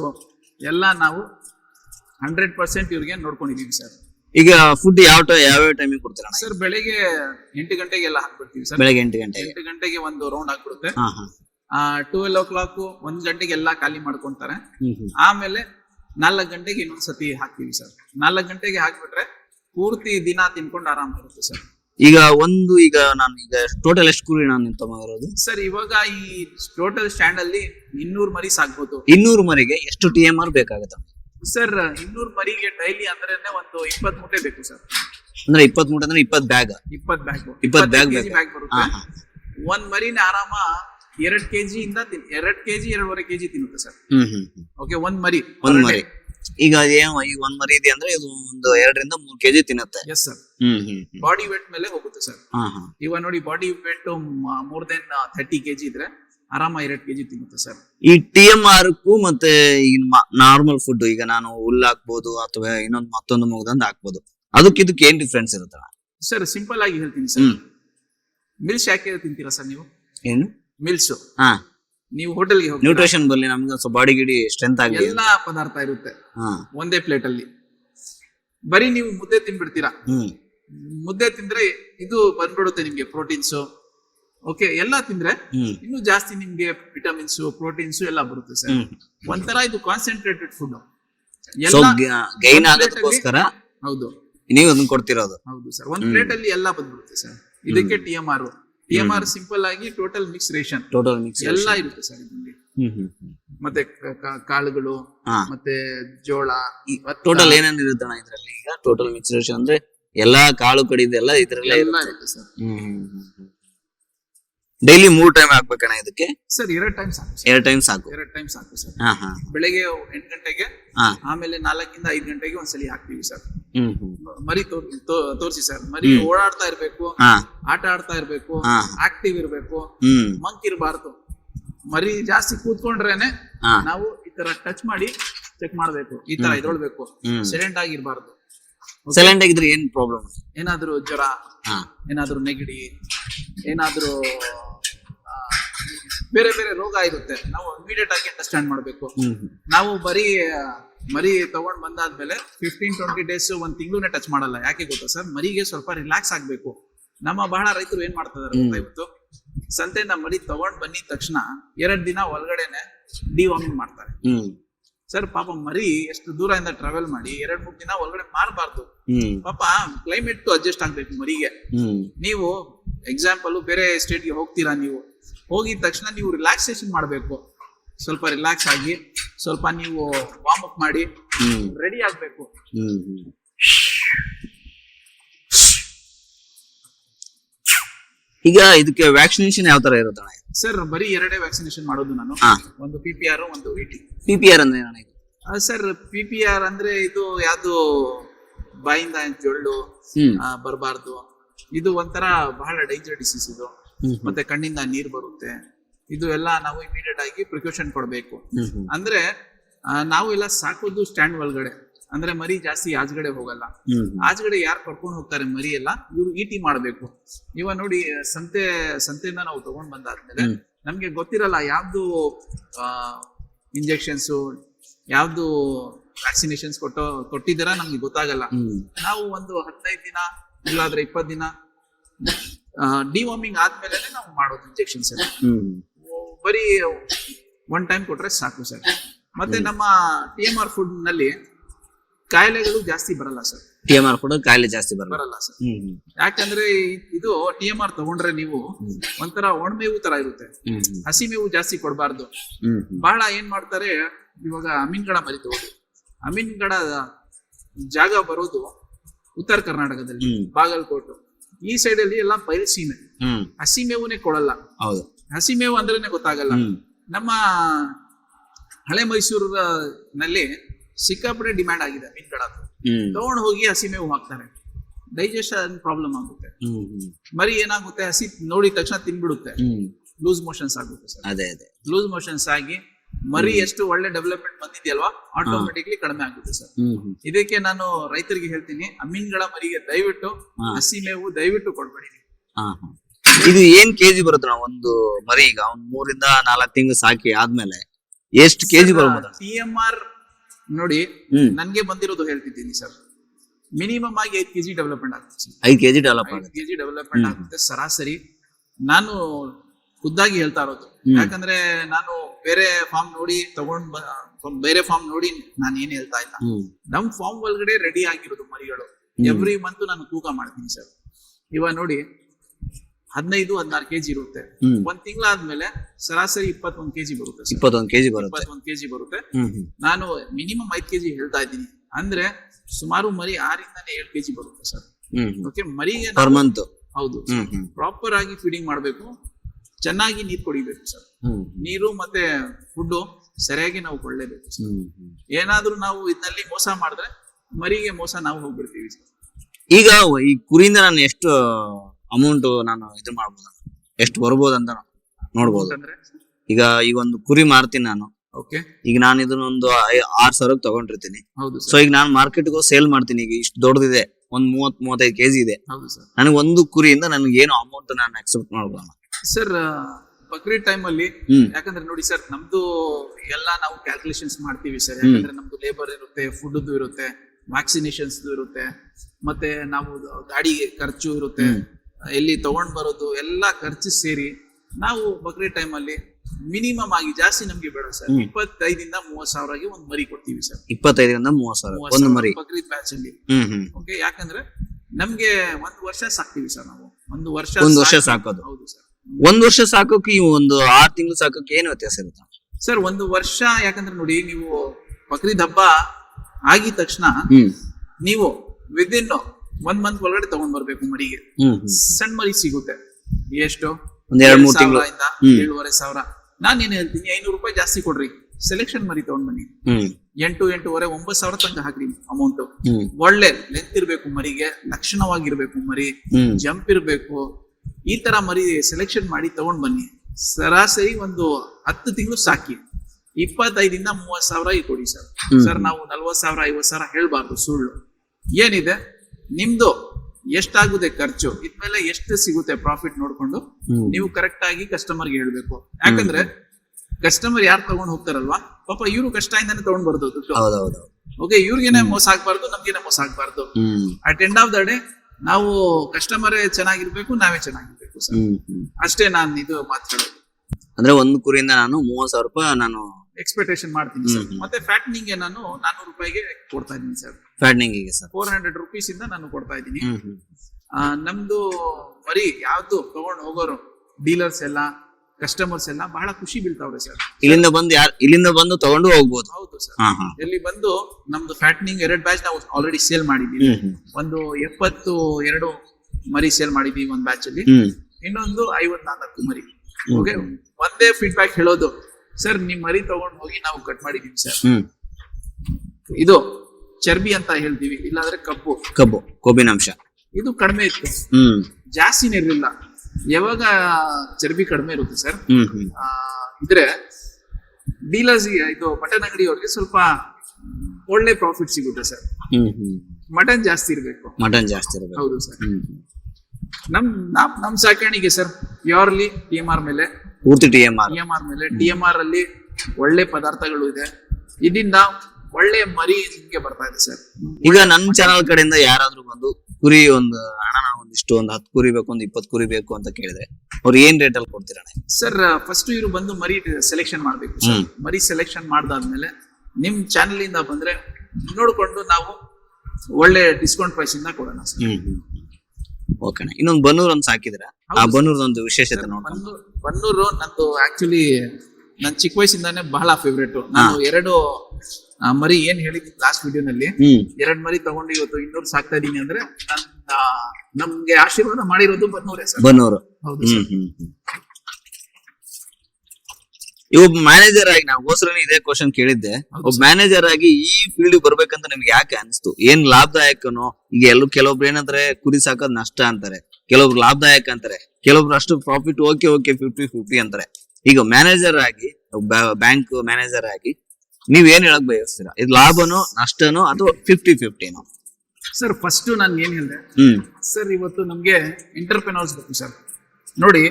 ಎಲ್ಲ ನಾವು ಹಂಡ್ರೆಡ್ ಪರ್ಸೆಂಟ್ ಇವ್ರಿಗೆ ನೋಡ್ಕೊಂಡಿದೀವಿ ಸರ್ ಈಗ ಫುಡ್ ಯಾವ ಯಾವ ಟೈಮ್ ಕೊಡ್ತಾರೆ ಸರ್ ಬೆಳಿಗ್ಗೆ ಎಂಟು ಗಂಟೆಗೆ ಎಲ್ಲ ಹಾಕ್ಬಿಡ್ತೀವಿ ಸರ್ ಬೆಳಗ್ಗೆ ಎಂಟು ಗಂಟೆ ಎಂಟು ಗಂಟೆಗೆ ಒಂದು ರೌಂಡ್ ಹಾಕ್ಬಿಡುತ್ತೆ. ಟುವೆಲ್ ಓ ಕ್ಲಾಕ್ ಒಂದ್ ಗಂಟೆಗೆ ಎಲ್ಲ ಖಾಲಿ ಮಾಡ್ಕೊಂತಾರೆ. ಆಮೇಲೆ ನಾಲ್ಕು ಗಂಟೆಗೆ ಇನ್ನೊಂದ್ಸತಿ ಹಾಕ್ತೀವಿ ಸರ್ ನಾಲ್ಕು ಗಂಟೆಗೆ ಹಾಕ್ಬಿಟ್ರೆ ಪೂರ್ತಿ ದಿನ ತಿನ್ಕೊಂಡು ಆರಾಮ್ ಬರುತ್ತೆ ಸರ್ ಈಗ ಒಂದು ಈಗ ನಾನು ಈಗ ಟೋಟಲ್ ಎಷ್ಟು ಕುರಿ ನಾನು ತಗೊಂಡಿರೋದು ಸರ್ ಇವಾಗ ಈ ಟೋಟಲ್ ಸ್ಟ್ಯಾಂಡ್ ಅಲ್ಲಿ ಇನ್ನೂರು ಮರಿ ಸಾಕ್ಬೋದು. ಇನ್ನೂರು ಮರಿಗೆ ಎಷ್ಟು ಟಿ ಎಂ ಆರ್ ಬೇಕಾಗುತ್ತೆ? ಸರ್ ಇನ್ನೂರು ಮರಿಗೆ ಡೈಲಿ ಅಂದ್ರೆ ಒಂದು ಇಪ್ಪತ್ ಮೂಟೆ ಬೇಕು ಸರ್ ಅಂದ್ರೆ ಇಪ್ಪತ್ ಮೂಟೆ ಅಂದ್ರೆ ಇಪ್ಪತ್ ಬ್ಯಾಗ್ ಇಪ್ಪತ್ ಬ್ಯಾಗ್ ಇಪ್ಪತ್ ಬ್ಯಾಗ್. ಬ್ಯಾಗ್ ಬರುತ್ತೆ. ಒಂದ್ ಮರಿನ ಆರಾಮ ಎರಡ್ ಕೆಜಿ ಇಂದ ಎರಡ್ ಕೆಜಿ ಎರಡೂವರೆ ಕೆಜಿ ತಿನ್ನುತ್ತೆ ಸರ್ ಹ್ಮ್ ಹ್ಮ್. ಓಕೆ ಒಂದ್ ಮರಿ. ಒಂದ್ ಮರಿ. ಈಗ ಏನು ಈಗ ಒಂದ್ ಮರಿ ಇದೆ ಅಂದ್ರೆ ಇದು ಒಂದು ಎರಡರಿಂದ ಮೂರ್ K ತಿನ್ನತ್ತೆ. Yes sir hmm hmm hmm. Body weight ಮೇಲೆ ಹೋಗುತ್ತೆ ಸರ್ ಹಾ ಹಾ. ಇವಾಗ ನೋಡಿ body weight more than thirty K ಇದ್ರೆ ಆರಾಮ ಎರಡ್ ಕೆಜಿ ತಿನ್ನುತ್ತೆ ಸರ್ ಈ ಟಿ ಎಂ ಆರ್ ಕು ಮತ್ತೆ ನಾರ್ಮಲ್ ಫುಡ್ ಈಗ ನಾನು ಹುಲ್ಲು ಹಾಕ್ಬೋದು ಅಥವಾ ಇನ್ನೊಂದು ಮತ್ತೊಂದು ಮುಗ್ದಂದ್ ಹಾಕ್ಬೋದು. ಅದಕ್ಕೆ ಇದಕ್ಕೆ ಏನ್ ಡಿಫ್ರೆನ್ಸ್ ಇರುತ್ತಲ್ಲ? ಸರ್ ಸಿಂಪಲ್ ಆಗಿ ಹೇಳ್ತೀನಿ ಸರ್ ಹ್ಮ್. ಮಿಲ್ಸ್ ಯಾಕೆ ತಿಂತೀರಾ ಸರ್ ನೀವು? ಏನು? ಮಿಲ್ಸ್ ಹಾ. ನೀವು ಹೋಟೆಲ್ಗೆ ಹೋಗಿ ನ್ಯೂಟ್ರಿಷನ್ ಬರ್ಲಿ ನಮ್ಗೆ ಸ್ವಲ್ಪ ಬಾಡಿ ಗಿಡಿ ಸ್ಟ್ರೆಂತ್ ಆಗಲಿ ಎಲ್ಲಾ ಪದಾರ್ಥ ಇರುತ್ತೆ. ಹಾ. ಒಂದೇ ಪ್ಲೇಟ್ ಅಲ್ಲಿ. ಬರೀ ನೀವು ಮುದ್ದೆ ತಿನ್ಬಿಡ್ತೀರಾ ಹ್ಮ್. ಮುದ್ದೆ ತಿಂದ್ರೆ ಇದು ಬಂದ್ಬಿಡುತ್ತೆ ನಿಮ್ಗೆ ಪ್ರೋಟೀನ್ಸ್ ಓಕೆ ಎಲ್ಲ ತಿಂದ್ರೆ ಹ್ಮ್. ಇನ್ನು ಜಾಸ್ತಿ ನಿಮ್ಗೆ ವಿಟಮಿನ್ಸ್ ಪ್ರೋಟೀನ್ಸ್ ಎಲ್ಲ ಬರುತ್ತೆ ಸರ್. ಹ್ಮ್. ಒಂಥರ ಇದು ಕಾನ್ಸಂಟ್ರೇಟೆಡ್ ಫುಡ್ ಸೊ ಗೈನ್ ಆಗೋದಕ್ಕೋಸ್ಕರ ಹೌದು. ನೀವು ಅದನ್ನ ಕೊಡ್ತಿರೋದು. ಹೌದು ಸರ್. ಒಂದ್ ಪ್ಲೇಟ್ ಅಲ್ಲಿ ಎಲ್ಲ ಬಂದ್ಬಿಡುತ್ತೆ ಸರ್. ಇದಕ್ಕೆ T M R T M R simple ಆಗಿ total mix ration total mix ಎಲ್ಲ ಇರುತ್ತೆ ಸರ್ ಇದರಲ್ಲಿ. ಹ್ಮ್ ಹ್ಮ್ ಹ್ಮ್. ಮತ್ತೆ ಕಾಳುಗಳು ಮತ್ತೆ ಜೋಳ ಟೋಟಲ್ ಏನೇನ್ ಇರುತ್ತಣ್ಣ ಇದರಲ್ಲಿ ಈಗ? ಟೋಟಲ್ ಮಿಕ್ಸ್ ರೇಷನ್ ಅಂದ್ರೆ ಎಲ್ಲಾ ಕಾಳು ಕಡಿದೆಲ್ಲ ಇದ್ರಲ್ಲೇ ಎಲ್ಲ ಇರುತ್ತೆ. ಸರ್. ಡೈಲಿ ಮೂರ್ ಟೈಮ್ ಹಾಕ್ಬೇಕಣ್ಣ ಇದಕ್ಕೆ? ಸರ್ ಎರಡು ಟೈಮ್ ಸಾಕು ಎರಡು ಎರಡ್ ಟೈಮ್ ಸಾಕು. ಎರಡು ಟೈಮ್ ಸಾಕು ಸರ್ ಹಾ ಹಾ. ಬೆಳಗ್ಗೆ ಎಂಟು ಗಂಟೆಗೆ ಹಾ. ಆಮೇಲೆ ನಾಲ್ಕಿಂದ ಐದು ಗಂಟೆಗೆ ಒಂದ್ಸಲಿ ಹಾಕ್ತೀವಿ ಸರ್ ಹ್ಮ್ ಹ್ಮ್. ಮರಿ ತೋರಿಸಿ ತೋ- ತೋರ್ಸಿ ಸರ್ ಮರಿ ಓಡಾಡ್ತಾ ಇರ್ಬೇಕು ಹಾ. ಆಟ ಆಡ್ತಾ ಇರ್ಬೇಕು ಹಾ. ಆಕ್ಟಿವ್ ಇರ್ಬೇಕು ಹ್ಮ್. ಮಂಕ್ ಇರಬಾರ್ದು. ಮರಿ ಜಾಸ್ತಿ ಕೂತ್ಕೊಂಡ್ರೇನೆ ಹಾ. ನಾವು ಈ ತರ ಟಚ್ ಮಾಡಿ ಚೆಕ್ ಮಾಡ್ಬೇಕು ಈ ತರ ಇದೊಳ್ಬೇಕು ಹ್ಮ್. ಸೈಲೆಂಟ್ ಆಗಿರ್ಬಾರ್ದು. ಸೈಲೆಂಟ್ ಆಗಿದ್ರೆ ಏನ್ ಪ್ರಾಬ್ಲಮ್ ಏನಾದ್ರು ಜ್ವರ ಏನಾದ್ರು ಏನಾದ್ರೂ ನೆಗಡಿ ಏನಾದ್ರೂ ಬೇರೆ ಬೇರೆ ರೋಗ ಇರುತ್ತೆ. ನಾವು ಇಮಿಡಿಯೇಟ್ ಆಗಿ ಅಂಡರ್ಸ್ಟ್ಯಾಂಡ್ ಮಾಡ್ಬೇಕು. ನಾವು ಬರೀ ಮರಿ ತಗೊಂಡ್ ಬಂದಾದ್ಮೇಲೆ ಫಿಫ್ಟೀನ್ ಟ್ವೆಂಟಿ ಡೇಸ್ ಒಂದ್ ತಿಂಗಳು ಟಚ್ ಮಾಡಲ್ಲ. ಯಾಕೆ ಗೊತ್ತಾ ಸರ್? ಮರಿಗೆ ಸ್ವಲ್ಪ ರಿಲ್ಯಾಕ್ಸ್ ಆಗ್ಬೇಕು. ನಮ್ಮ ಬಹಳ ರೈತರು ಏನ್ ಮಾಡ್ತಾರೆ ಗೊತ್ತಾ ಇವತ್ತು? ಸಂತೆಯಿಂದ ಮರಿ ತಗೊಂಡ್ ಬಂದಿದ ತಕ್ಷಣ ಎರಡ್ ದಿನ ಒಳಗಡೆನೆ ಡಿವಾರ್ಮಿಂಗ್ ಮಾಡ್ತಾರೆ. ಸರ್ ಪಾಪ ಮರಿ ಎಷ್ಟು ದೂರದಿಂದ ಟ್ರಾವೆಲ್ ಮಾಡಿ ಎರಡ್ ಮೂರ್ ದಿನ ಒಳಗಡೆ ಮಾರಬಾರ್ದು. ಪಾಪ ಕ್ಲೈಮೇಟ್ ಅಡ್ಜಸ್ಟ್ ಆಗ್ಬೇಕು ಮರಿಗೆ. ನೀವು ಎಕ್ಸಾಂಪಲ್ ಬೇರೆ ಸ್ಟೇಟ್ಗೆ ಹೋಗ್ತೀರಾ ನೀವು? ಹೋಗಿದ ತಕ್ಷಣ ನೀವು ರಿಲ್ಯಾಕ್ಸೇಷನ್ ಮಾಡಬೇಕು. ಸ್ವಲ್ಪ ರಿಲ್ಯಾಕ್ಸ್ ಆಗಿ ಸ್ವಲ್ಪ ನೀವು ವಾರ್ಮ್ ಅಪ್ ಮಾಡಿ ರೆಡಿ ಆಗಬೇಕು. ಈಗ ಇದಕ್ಕೆ ವ್ಯಾಕ್ಸಿನೇಷನ್ ಯಾವ ತರ ಇರುತ್ತೆ ಸರ್ ಬರೀ ಎರಡೇ ವ್ಯಾಕ್ಸಿನೇಷನ್ ಮಾಡೋದು ನಾನು. ಒಂದು ಪಿ ಪಿ ಆರ್ ಒಂದು ವಿಟಿ ಪಿ ಪಿ ಆರ್ ಅಂದ್ರೆ ನನಗೆ ಸರ್ ಪಿ ಪಿ ಆರ್ ಅಂದ್ರೆ ಇದು ಯಾವ್ದು ಬಾಯಿಂದ ಜೊಳ್ಳು ಬರಬಾರ್ದು. ಇದು ಒಂಥರ ಬಹಳ ಡೇಂಜರ್ ಡಿಸೀಸ್ ಇದು. ಮತ್ತೆ ಕಣ್ಣಿಂದ ನೀರ್ ಬರುತ್ತೆ. ಇದು ಎಲ್ಲ ನಾವು ಇಮಿಡಿಯೇಟ್ ಆಗಿ ಪ್ರಿಕಾಷನ್ ಕೊಡಬೇಕು. ಅಂದ್ರೆ ನಾವು ಎಲ್ಲ ಸಾಕೋದು ಸ್ಟ್ಯಾಂಡ್ ಒಳಗಡೆ. ಅಂದ್ರೆ ಮರಿ ಜಾಸ್ತಿ ಆಜ್ಗಡೆ ಹೋಗಲ್ಲ. ಆಜ್ಗಡೆ ಯಾರು ಕರ್ಕೊಂಡು ಹೋಗ್ತಾರೆ ಮರಿ ಎಲ್ಲ ಇವ್ರು ಈಟಿ ಮಾಡ್ಬೇಕು. ಇವ ನೋಡಿ ಸಂತೆ ಸಂತೆಯಿಂದ ನಾವು ತಗೊಂಡ್ ಬಂದಾದ್ಮೇಲೆ. ನಮ್ಗೆ ಗೊತ್ತಿರಲ್ಲ ಯಾವ್ದು ಇಂಜೆಕ್ಷನ್ಸ್ ಯಾವ್ದು ವ್ಯಾಕ್ಸಿನೇಷನ್ಸ್ ಕೊಟ್ಟು ಕೊಟ್ಟಿದ್ದೀರಾ ನಮ್ಗೆ ಗೊತ್ತಾಗಲ್ಲ. ನಾವು ಒಂದು ಹದಿನೈದು ದಿನ ಇಲ್ಲಾದ್ರೆ ಇಪ್ಪತ್ತು ದಿನ ಡಿವಾರ್ಮಿಂಗ್ ಆದ್ಮೇಲೆ ನಾವು ಮಾಡೋದು ಇಂಜೆಕ್ಷನ್ ಸರ್ ಬರೀ ಒನ್ ಟೈಮ್ ಕೊಟ್ರೆ ಸಾಕು ಸರ್. ಮತ್ತೆ ನಮ್ಮ ಟಿ ಎಂ ಆರ್ ಫುಡ್ನಲ್ಲಿ ಕಾಯಿಲೆಗಳು ಜಾಸ್ತಿ ಬರಲ್ಲ sir. T M R food ಕಾಯಿಲೆ ಜಾಸ್ತಿ ಬರಲ್ಲ. ಸರ್. ಯಾಕಂದ್ರೆ ಇದು ಟಿ ಎಂ ಆರ್ ತಗೊಂಡ್ರೆ ನೀವು ಒಂಥರ ಒಣಮೇವು ತರ ಇರುತ್ತೆ. ಹಸಿ ಮೇವು ಜಾಸ್ತಿ ಕೊಡಬಾರ್ದು. ಬಹಳ ಏನ್ ಮಾಡ್ತಾರೆ ಇವಾಗ ಅಮೀನ್ಗಡ ಮರಿ ತಗೊಳ್ಳಿ ಅಮೀನ್ಗಡ ಜಾಗ ಬರೋದು ಉತ್ತರ ಕರ್ನಾಟಕದಲ್ಲಿ. ಬಾಗಲಕೋಟು. ಈ ಸೈಡ್ ಅಲ್ಲಿ ಎಲ್ಲ ಬಯಲು ಸೀಮೆ ಹಸಿ ಮೇವುನೆ ಕೊಡಲ್ಲ. ಹೌದು. ಹಸಿ ಮೇವು ಅಂದ್ರೇನೆ ಗೊತ್ತಾಗಲ್ಲ. ನಮ್ಮ ಹಳೆ ಮೈಸೂರಿನಲ್ಲಿ ಸಿಕ್ಕಾಪಟ್ಟೆ ಡಿಮ್ಯಾಂಡ್ ಆಗಿದೆ ಹ್ಮ್. ತಗೊಂಡು ಹೋಗಿ ಹಸಿ ಮೇವು ಹಾಕ್ತಾರೆ. ಡೈಜೆಷನ್ ಪ್ರಾಬ್ಲಮ್ ಆಗುತ್ತೆ. ಮರಿ ಏನಾಗುತ್ತೆ ಹಸಿ ನೋಡಿದ ತಕ್ಷಣ ತಿನ್ಬಿಡುತ್ತೆ. ಲೂಸ್ ಮೋಷನ್ಸ್ ಆಗುತ್ತೆ ಸರ್. ಅದೇ ಅದೇ. ಲೂಸ್ ಮೋಷನ್ಸ್ ಆಗಿ ಮರಿ ಎಷ್ಟು ಒಳ್ಳೆ ಡೆವಲಪ್ಮೆಂಟ್ ಬಂದಿದೆಯಲ್ವಾ ಆಟೋಮೆಟಿಕ್ಲಿ ಕಡಿಮೆ ಆಗುತ್ತೆ ಸರ್. ಇದಕ್ಕೆ ನಾನು ರೈತರಿಗೆ ಹೇಳ್ತೀನಿ ಅಮೀನ್ಗಳ ಮರಿಗೆ ದಯವಿಟ್ಟು. ಹಸಿ ಮೇವು ದಯವಿಟ್ಟು ಕೊಡ್ಬೇಡಿ. ಇದು ಏನ್ ಕೆಜಿ ಬರುತ್ತೆ ಒಂದು ಮರಿ ಈಗ? ಒಂದ್ ಮೂರಿಂದ ನಾಲ್ಕು ತಿಂಗಳು ಸಾಕಿ ಆದ್ಮೇಲೆ ಎಷ್ಟು ಕೆಜಿ ಬರ್ಬೋದು? ಟಿ ಎಂ ಆರ್ ನೋಡಿ ನನ್ಗೆ ಬಂದಿರೋದು ಹೇಳ್ತಿದ್ದೀನಿ ಸರ್. ಮಿನಿಮಮ್ ಆಗಿ ಐದು ಕೆಜಿ ಡೆವಲಪ್ಮೆಂಟ್ ಆಗುತ್ತೆ ಐದ್ ಕೆಜಿ ಡೆವಲಪ್ ಐದು ಆಗುತ್ತೆ. ಕೆಜಿ ಡೆವಲಪ್ಮೆಂಟ್ ಆಗುತ್ತೆ ಸರಾಸರಿ. ನಾನು ಖುದ್ದಾಗಿ ಹೇಳ್ತಾ ಇರೋದು. ಯಾಕಂದ್ರೆ ನಾನು ಬೇರೆ ಫಾರ್ಮ್ ನೋಡಿ ತಗೊಂಡ್ ಬೇರೆ ಫಾರ್ಮ್ ನೋಡಿ ನಾನು ಏನ್ ಹೇಳ್ತಾ ಇಲ್ಲ. ನಮ್ ಫಾರ್ಮ್ ಒಳಗಡೆ ರೆಡಿ ಆಗಿರೋದು ಮರಿಗಳು. ಎವ್ರಿ ಮಂತ್ ನಾನು ತೂಕ ಮಾಡ್ತೀನಿ ಸರ್ ಇವಾಗ ನೋಡಿ ಹದಿನೈದು ಹದಿನಾರು ಕೆಜಿ ಇರುತ್ತೆ. ಒಂದ್ ತಿಂಗಳಾದ್ಮೇಲೆ ಸರಾಸರಿ ಇಪ್ಪತ್ತೊಂದ್ ಕೆಜಿ ಬರುತ್ತೆ ಇಪ್ಪತ್ತೊಂದು ಕೆಜಿ ಬರುತ್ತೆ. ಇಪ್ಪತ್ತೊಂದ್ ಕೆಜಿ ಬರುತ್ತೆ. ನಾನು ಮಿನಿಮಮ್ ಐದ್ ಕೆಜಿ ಹೇಳ್ತಾ ಇದ್ದೀನಿ. ಅಂದ್ರೆ ಸುಮಾರು ಮರಿ ಆರಿಂದಾನೆ ಏಳು ಕೆಜಿ ಬರುತ್ತೆ ಸರ್ ಓಕೆ ಮರಿಗೆ ಹೌದು. ಪ್ರಾಪರ್ ಆಗಿ ಫೀಡಿಂಗ್ ಮಾಡಬೇಕು. ಚೆನ್ನಾಗಿ ನೀರು ಕುಡಿಬೇಕು ಸರ್. ನೀರು ಮತ್ತೆ ಫುಡ್ ಸರಿಯಾಗಿ ನಾವು ಕೊಳ್ಳೇಬೇಕು ಸರ್. ಏನಾದ್ರೂ ನಾವು ಇದ್ನಲ್ಲಿ ಮೋಸ ಮಾಡಿದ್ರೆ ಮರಿಗೆ ಮೋಸ ನಾವು ಹೋಗ್ಬಿಡ್ತೀವಿ ಸರ್. ಈಗ ಈ ಕುರಿಯಿಂದ ನಾನು ಎಷ್ಟು ಅಮೌಂಟ್ ನಾನು ಇದು ಮಾಡ್ಬೋದು? ಎಷ್ಟು ಬರ್ಬೋದು ಅಂತ ನೋಡ್ಬೋದು ಈಗ ಈಗ ಒಂದು ಕುರಿ ಮಾರ್ತೀನಿ ನಾನು. ಓಕೆ ಈಗ ನಾನು ಇದನ್ನ ಒಂದು ಆರ್ ಸಾವಿರ ತಗೊಂಡಿರ್ತೀನಿ. ಹೌದು ಸೊ ಈಗ ನಾನು ಮಾರ್ಕೆಟ್ಗೆ ಸೇಲ್ ಮಾಡ್ತೀನಿ. ಈಗ ಇಷ್ಟು ದೊಡ್ಡದಿದೆ. ಒಂದ್ ಮೂವತ್ ಮೂವತ್ತೈದು ಕೆಜಿ ಇದೆ. ನನಗೆ ಒಂದು ಕುರಿಯಿಂದ ನನಗೆ ಏನು ಅಮೌಂಟ್ ನಾನು ಅಕ್ಸೆಪ್ಟ್ ಮಾಡ್ಬೋದು? ಸರ್ ಬಕ್ರಿ ಟೈಮ್ ಅಲ್ಲಿ ಯಾಕಂದ್ರೆ ನೋಡಿ ಸರ್ ನಮ್ದು ಎಲ್ಲ ನಾವು ಕ್ಯಾಲ್ಕುಲೇಷನ್ಸ್ ಮಾಡ್ತೀವಿ ಸರ್. ಯಾಕಂದ್ರೆ ನಮ್ದು ಲೇಬರ್ ಇರುತ್ತೆ ಫುಡ್ ಇರುತ್ತೆ ವ್ಯಾಕ್ಸಿನೇಷನ್ಸ್ ಇರುತ್ತೆ ಮತ್ತೆ ನಾವು ಗಾಡಿಗೆ ಖರ್ಚು ಇರುತ್ತೆ ಎಲ್ಲಿ ತಗೊಂಡ್ ಬರೋದು ಎಲ್ಲಾ ಖರ್ಚು ಸೇರಿ ನಾವು ಬಕ್ರಿ ಟೈಮ್ ಅಲ್ಲಿ ಮಿನಿಮಮ್ ಆಗಿ ಜಾಸ್ತಿ ನಮ್ಗೆ ಬೇಡ ಸರ್. ಇಪ್ಪತ್ತೈದಿಂದ ಮೂವತ್ ಸಾವಿರಗೆ ಒಂದ್ ಮರಿ ಕೊಡ್ತೀವಿ ಸರ್. ಇಪ್ಪತ್ತೈದರಿಂದ ಮೂವತ್ ಸಾವಿರ ಒಂದು ಮರಿ. ಬಕ್ರೀದ್ ಬ್ಯಾಚ್ ಅಲ್ಲಿ. ಓಕೆ ಯಾಕಂದ್ರೆ ನಮ್ಗೆ ಒಂದ್ ವರ್ಷ ಸಾಕ್ತಿವಿ ಸರ್ ನಾವು. ಒಂದು ವರ್ಷ ಒಂದು ವರ್ಷ ಸಾಕಿ- ಸಾಕೋದು. ಹೌದು ಸರ್. ಒಂದ್ ವರ್ಷ ಸಾಕೋಕೆ ಈ ಒಂದು ಆರ್ ತಿಂಗಳು ಸಾಕೋಕೆ ಏನು ವ್ಯತ್ಯಾಸ ಇರುತ್ತೆ? ಸರ್ ಒಂದು ವರ್ಷ ಯಾಕಂದ್ರೆ ನೋಡಿ ನೀವು ಬಕ್ರೀದ್ ಹಬ್ಬ ಆಗಿದ ತಕ್ಷಣ ಹ್ಮ್. ನೀವು ವಿದಿನ್ ಒಂದ್ ಮಂತ್ ಒಳಗಡೆ ತಗೊಂಡ್ ಬರ್ಬೇಕು ಮಡಿಗೆ. ಹ್ಮ್ ಹ್ಮ್. ಸಣ್ಣ ಮರಿ ಸಿಗುತ್ತೆ. ಎಷ್ಟು? ಒಂದ್ ಎರಡ್ ಮೂರ್ ತಿಂಗಳು. ಸಾವಿರದಿಂದ ಹ್ಮ್. ಏಳುವರೆ ಸಾವಿರ. ನಾನು ಏನ್ ಹೇಳ್ತೀನಿ ಐನೂರು ರೂಪಾಯಿ ಜಾಸ್ತಿ ಕೊಡ್ರಿ. ಸೆಲೆಕ್ಷನ್ ಮರಿ ತಗೊಂಡ್ ಬನ್ನಿ. ಹ್ಮ್. ಎಂಟು ಎಂಟೂವರೆ ಒಂಬತ್ತು ಸಾವಿರ ತನಕ ಹಾಕ್ರಿ ಅಮೌಂಟ್ ಹ್ಮ್. ಒಳ್ಳೆ ಲೆಂತ್ ಇರ್ಬೇಕು ಮರಿಗೆ ಲಕ್ಷಣವಾಗಿರ್ಬೇಕು ಮರಿ ಹ್ಮ್. ಜಂಪ್ ಇರ್ಬೇಕು. ಈ ತರ ಮರಿ ಸೆಲೆಕ್ಷನ್ ಮಾಡಿ ತಗೊಂಡ್ ಬನ್ನಿ. ಸರಾಸರಿ ಒಂದು ಹತ್ತು ತಿಂಗಳು ಸಾಕಿ. ಇಪ್ಪತ್ತೈದಿಂದ ಮೂವತ್ ಸಾವಿರ ಈ ಕೊಡಿ ಸರ್. ಸರ್ ನಾವು ನಲ್ವತ್ ಸಾವಿರ ಐವತ್ ಸಾವಿರ ಹೇಳ್ಬಾರ್ದು ಸುಳ್ಳು. ಏನಿದೆ? ನಿಮ್ದು ಎಷ್ಟಾಗುತ್ತೆ ಖರ್ಚು? ಇದ್ಮೇಲೆ ಎಷ್ಟು ಸಿಗುತ್ತೆ ಪ್ರಾಫಿಟ್ ನೋಡ್ಕೊಂಡು? ನೀವು ಕರೆಕ್ಟ್ ಆಗಿ ಕಸ್ಟಮರ್ಗೆ ಹೇಳ್ಬೇಕು. ಯಾಕಂದ್ರೆ ಕಸ್ಟಮರ್ ಯಾರು ತಗೊಂಡ್ ಹೋಗ್ತಾರಲ್ವಾ? ಪಾಪ ಇವರು ಕಷ್ಟದಿಂದಾನೆ ತಗೊಂಡ್ ಬರ್ದು ದುಡ್ಡು. ಓಕೆ ಇವ್ರಿಗೇನೆ ಮೋಸ ಆಗ್ಬಾರ್ದು ನಮ್ಗೇನೆ ಮೋಸ ಆಗ್ಬಾರ್ದು. At end of the day ನಾವು ಕಸ್ಟಮರೇ ಚೆನ್ನಾಗಿರ್ಬೇಕು ನಾವೇ ಚೆನ್ನಾಗಿರ್ಬೇಕು ಸರ್. ಅಷ್ಟೇ ನಾನು ಇದು ಮಾತಾಡೋದು. ಅಂದ್ರೆ ಒಂದು ಕುರಿಯಿಂದ ನಾನು ಮೂವತ್ ಸಾವಿರ ರೂಪಾಯಿ ನಾನು ಎಕ್ಸ್ಪೆಕ್ಟೇಷನ್ ಮಾಡ್ತೀನಿ ಸರ್. ಮತ್ತೆ ಫ್ಯಾಟ್ನಿಂಗ್ ನಾನು ನಾನೂರು ರೂಪಾಯಿಗೆ ಕೊಡ್ತಾ ಇದ್ದೀನಿ sir. Fattening sir. Four hundred rupees ಇಂದ ನಾನು ಕೊಡ್ತಾ ಇದ್ದೀನಿ. ನಮ್ದು ಬರೀ ಯಾವ್ದು ತಗೊಂಡ್ ಹೋಗೋರು ಡೀಲರ್ಸ್ ಎಲ್ಲ ಕಸ್ಟಮರ್ಸ್ ಎಲ್ಲ ಬಹಳ ಖುಷಿ ಬೀಳ್ತಾವ್ರೆ ಸರ್ ಇಲ್ಲಿಂದ ಬಂದು ಯಾರು ಇಲ್ಲಿಂದ ಬಂದು ತಗೊಂಡು ಹೋಗ್ಬೋದು. ಹೌದು ಸರ್ ಹಾ ಹಾ. ಇಲ್ಲಿ ಬಂದು ನಮ್ದು ಫ್ಯಾಟ್ನಿಂಗ್ ಎರಡು ಬ್ಯಾಚ್ ನಾವು ಆಲ್ರೆಡಿ ಸೇಲ್ ಮಾಡಿದೀವಿ ಹ್ಮ್ ಹ್ಮ್. ಒಂದು ಎಪ್ಪತ್ತು ಎರಡು ಮರಿ ಸೇಲ್ ಮಾಡಿದ್ದೀವಿ ಒಂದ್ ಬ್ಯಾಚ್ ಅಲ್ಲಿ. ಹ್ಮ್. ಇನ್ನೊಂದು ಐವತ್ನಾಲ್ಕು ಮರಿ. ಓಕೆ ಒಂದೇ ಫೀಡ್ಬ್ಯಾಕ್ ಹೇಳೋದು ಸರ್ ನಿಮ್ ಮರಿ ತಗೊಂಡ್ ಹೋಗಿ ನಾವು ಕಟ್ ಮಾಡಿದೀವಿ ಸರ್ ಹ್ಮ್. ಇದು ಚರ್ಬಿ ಅಂತ ಹೇಳ್ತೀವಿ ಇಲ್ಲಾಂದ್ರೆ ಕಬ್ಬು. ಕಬ್ಬು ಕೊಬ್ಬಿನಾಂಶ ಇದು ಕಡಿಮೆ ಇತ್ತು. ಹ್ಮ್. ಜಾಸ್ತಿನೇ ಇರಲಿಲ್ಲ. ಯಾವಾಗ ಚರ್ಬಿ ಕಡಿಮೆ ಇರುತ್ತೆ ಸರ್? ಇದ್ರೆ ಡೀಲರ್ಸ್ ಇದು ಮಟನ್ ಅಂಗಡಿಯವ್ರಿಗೆ ಸ್ವಲ್ಪ ಒಳ್ಳೆ ಪ್ರಾಫಿಟ್ ಸಿಗುತ್ತೆ ಸರ್. ಮಟನ್ ಜಾಸ್ತಿ ಇರಬೇಕು. ಮಟನ್ ಜಾಸ್ತಿ ಇರಬೇಕು. ಹೌದು ಸರ್. ನಮ್ ನಮ್ ನಮ್ ಸಾಕಾಣಿಕೆ sir purely T M R ಮೇಲೆ. ಪೂರ್ತಿ T M R T M R ಮೇಲೆ. ಟಿ ಎಂ ಆರ್ ಅಲ್ಲಿ ಒಳ್ಳೆ ಪದಾರ್ಥಗಳು ಇದೆ. ಇದರಿಂದ ಒಳ್ಳೆ ಮರಿ ನಿಮ್ಗೆ ಬರ್ತಾ ಇದೆ ಸರ್. ಈಗ ನನ್ನ ಚಾನಲ್ ಕಡೆಯಿಂದ ಯಾರಾದ್ರೂ ಬಂದು ಕುರಿ ಒಂದು ಹಣ ನಾವು ಒಂದಿಷ್ಟು ಒಂದು ಹತ್ತು ಕುರಿ ಬೇಕು ಒಂದು ಇಪ್ಪತ್ತು ಕುರಿ ಬೇಕು ಅಂತ ಕೇಳಿದ್ರೆ ಅವ್ರು ಏನ್ ರೇಟ್ ಅಲ್ಲಿ ಕೊಡ್ತೀರಾ ಸರ್ ಫಸ್ಟ್ ಇವರು ಬಂದು ಮರಿ ಸೆಲೆಕ್ಷನ್ ಮಾಡ್ಬೇಕು ಸರ್ ಮರಿ ಸೆಲೆಕ್ಷನ್ ಮಾಡ್ದಾದ್ಮೇಲೆ ನಿಮ್ ಚಾನೆಲ್ ಇಂದ ಬಂದ್ರೆ ನೋಡ್ಕೊಂಡು ನಾವು ಒಳ್ಳೆ ಡಿಸ್ಕೌಂಟ್ ಪ್ರೈಸ್ ಇಂದ ಕೊಡೋಣ ಸರ್ ಓಕೆ ಅಣ್ಣ. ಇನ್ನೊಂದು ಬನ್ನೂರ್ ಒಂದು ಸಾಕಿದ್ರ ಆ ಬನ್ನೂರ್ ಒಂದು ವಿಶೇಷತೆ ನೋಡ್ಕೊಂಡು. ಬನ್ನೂರು ಬನ್ನೂರು ನಂದು ಆಕ್ಚುಲಿ ನನ್ ಚಿಕ್ಕ ವಯಸ್ಸಿಂದಾನೆ ಬಹಳ ಫೇವ್ರೇಟ್ ನಾನು ಎರಡು ಆ, ಮರಿ ಏನ್ ಹೇಳಿದ್ವಿ ಲಾಸ್ಟ್ ವಿಡಿಯೋನಲ್ಲಿ ಎರಡ್ ಮರಿ ತಗೊಂಡು ಇವತ್ತು ಇನ್ನೂರು ಸಾಕ್ತಾ ಇದೀನಿ ಅಂದ್ರೆ ನನ್ನ ನಮ್ಗೆ ಆಶೀರ್ವಾದ ಮಾಡಿರೋದು ಬನ್ನೂರೇ ಸರ್. ಬನ್ನೂರು. ಹೌದು ಹ್ಮ್ ಹ್ಮ್ ಹ್ಮ್. ಈ ಒಬ್ಬ ಮ್ಯಾನೇಜರ್ ಆಗಿ ನಾವು ಗೋಸ್ಕರನೇ ಇದೇ ಕ್ವಶನ್ ಕೇಳಿದ್ದೆ. ಒಬ್ಬ ಮ್ಯಾನೇಜರ್ ಆಗಿ ಈ ಫೀಲ್ಡ್ ಬರ್ಬೇಕಂತ ನಿಮ್ಗೆ ಯಾಕೆ ಅನಿಸ್ತು? ಏನ್ ಲಾಭದಾಯಕನೋ? ಈಗ ಎಲ್ಲೂ ಕೆಲವೊಬ್ರು ಏನಂತಾರೆ ಕುರಿ ಸಾಕೋದ್ ನಷ್ಟ ಅಂತಾರೆ. ಕೆಲವೊಬ್ರು ಲಾಭದಾಯಕ ಅಂತಾರೆ. ಕೆಲವೊಬ್ರು ಅಷ್ಟು profit okay okay fifty fifty ಅಂತಾರೆ. ಈಗ ಮ್ಯಾನೇಜರ್ ಆಗಿ ಬ್ಯಾಂಕ್ ಮ್ಯಾನೇಜರ್ ಆಗಿ ನೀವ್ ಏನ್ ಹೇಳಕ್ ಬಯಸ್ತೀರಾ? ಇದು ಲಾಭನೋ ನಷ್ಟನೋ ಅಥವಾ ಫಿಫ್ಟಿ ಫಿಫ್ಟಿನೋ ಸರ್ ಫಸ್ಟ್ ನಾನು ಏನ್ ಹೇಳಿದೆ? ಹ್ಮ್. ಸರ್ ಇವತ್ತು ನಮ್ಗೆ ಎಂಟರ್ಪ್ರಿನರ್ಸ್ ಬೇಕು ಸರ್. ನೋಡಿ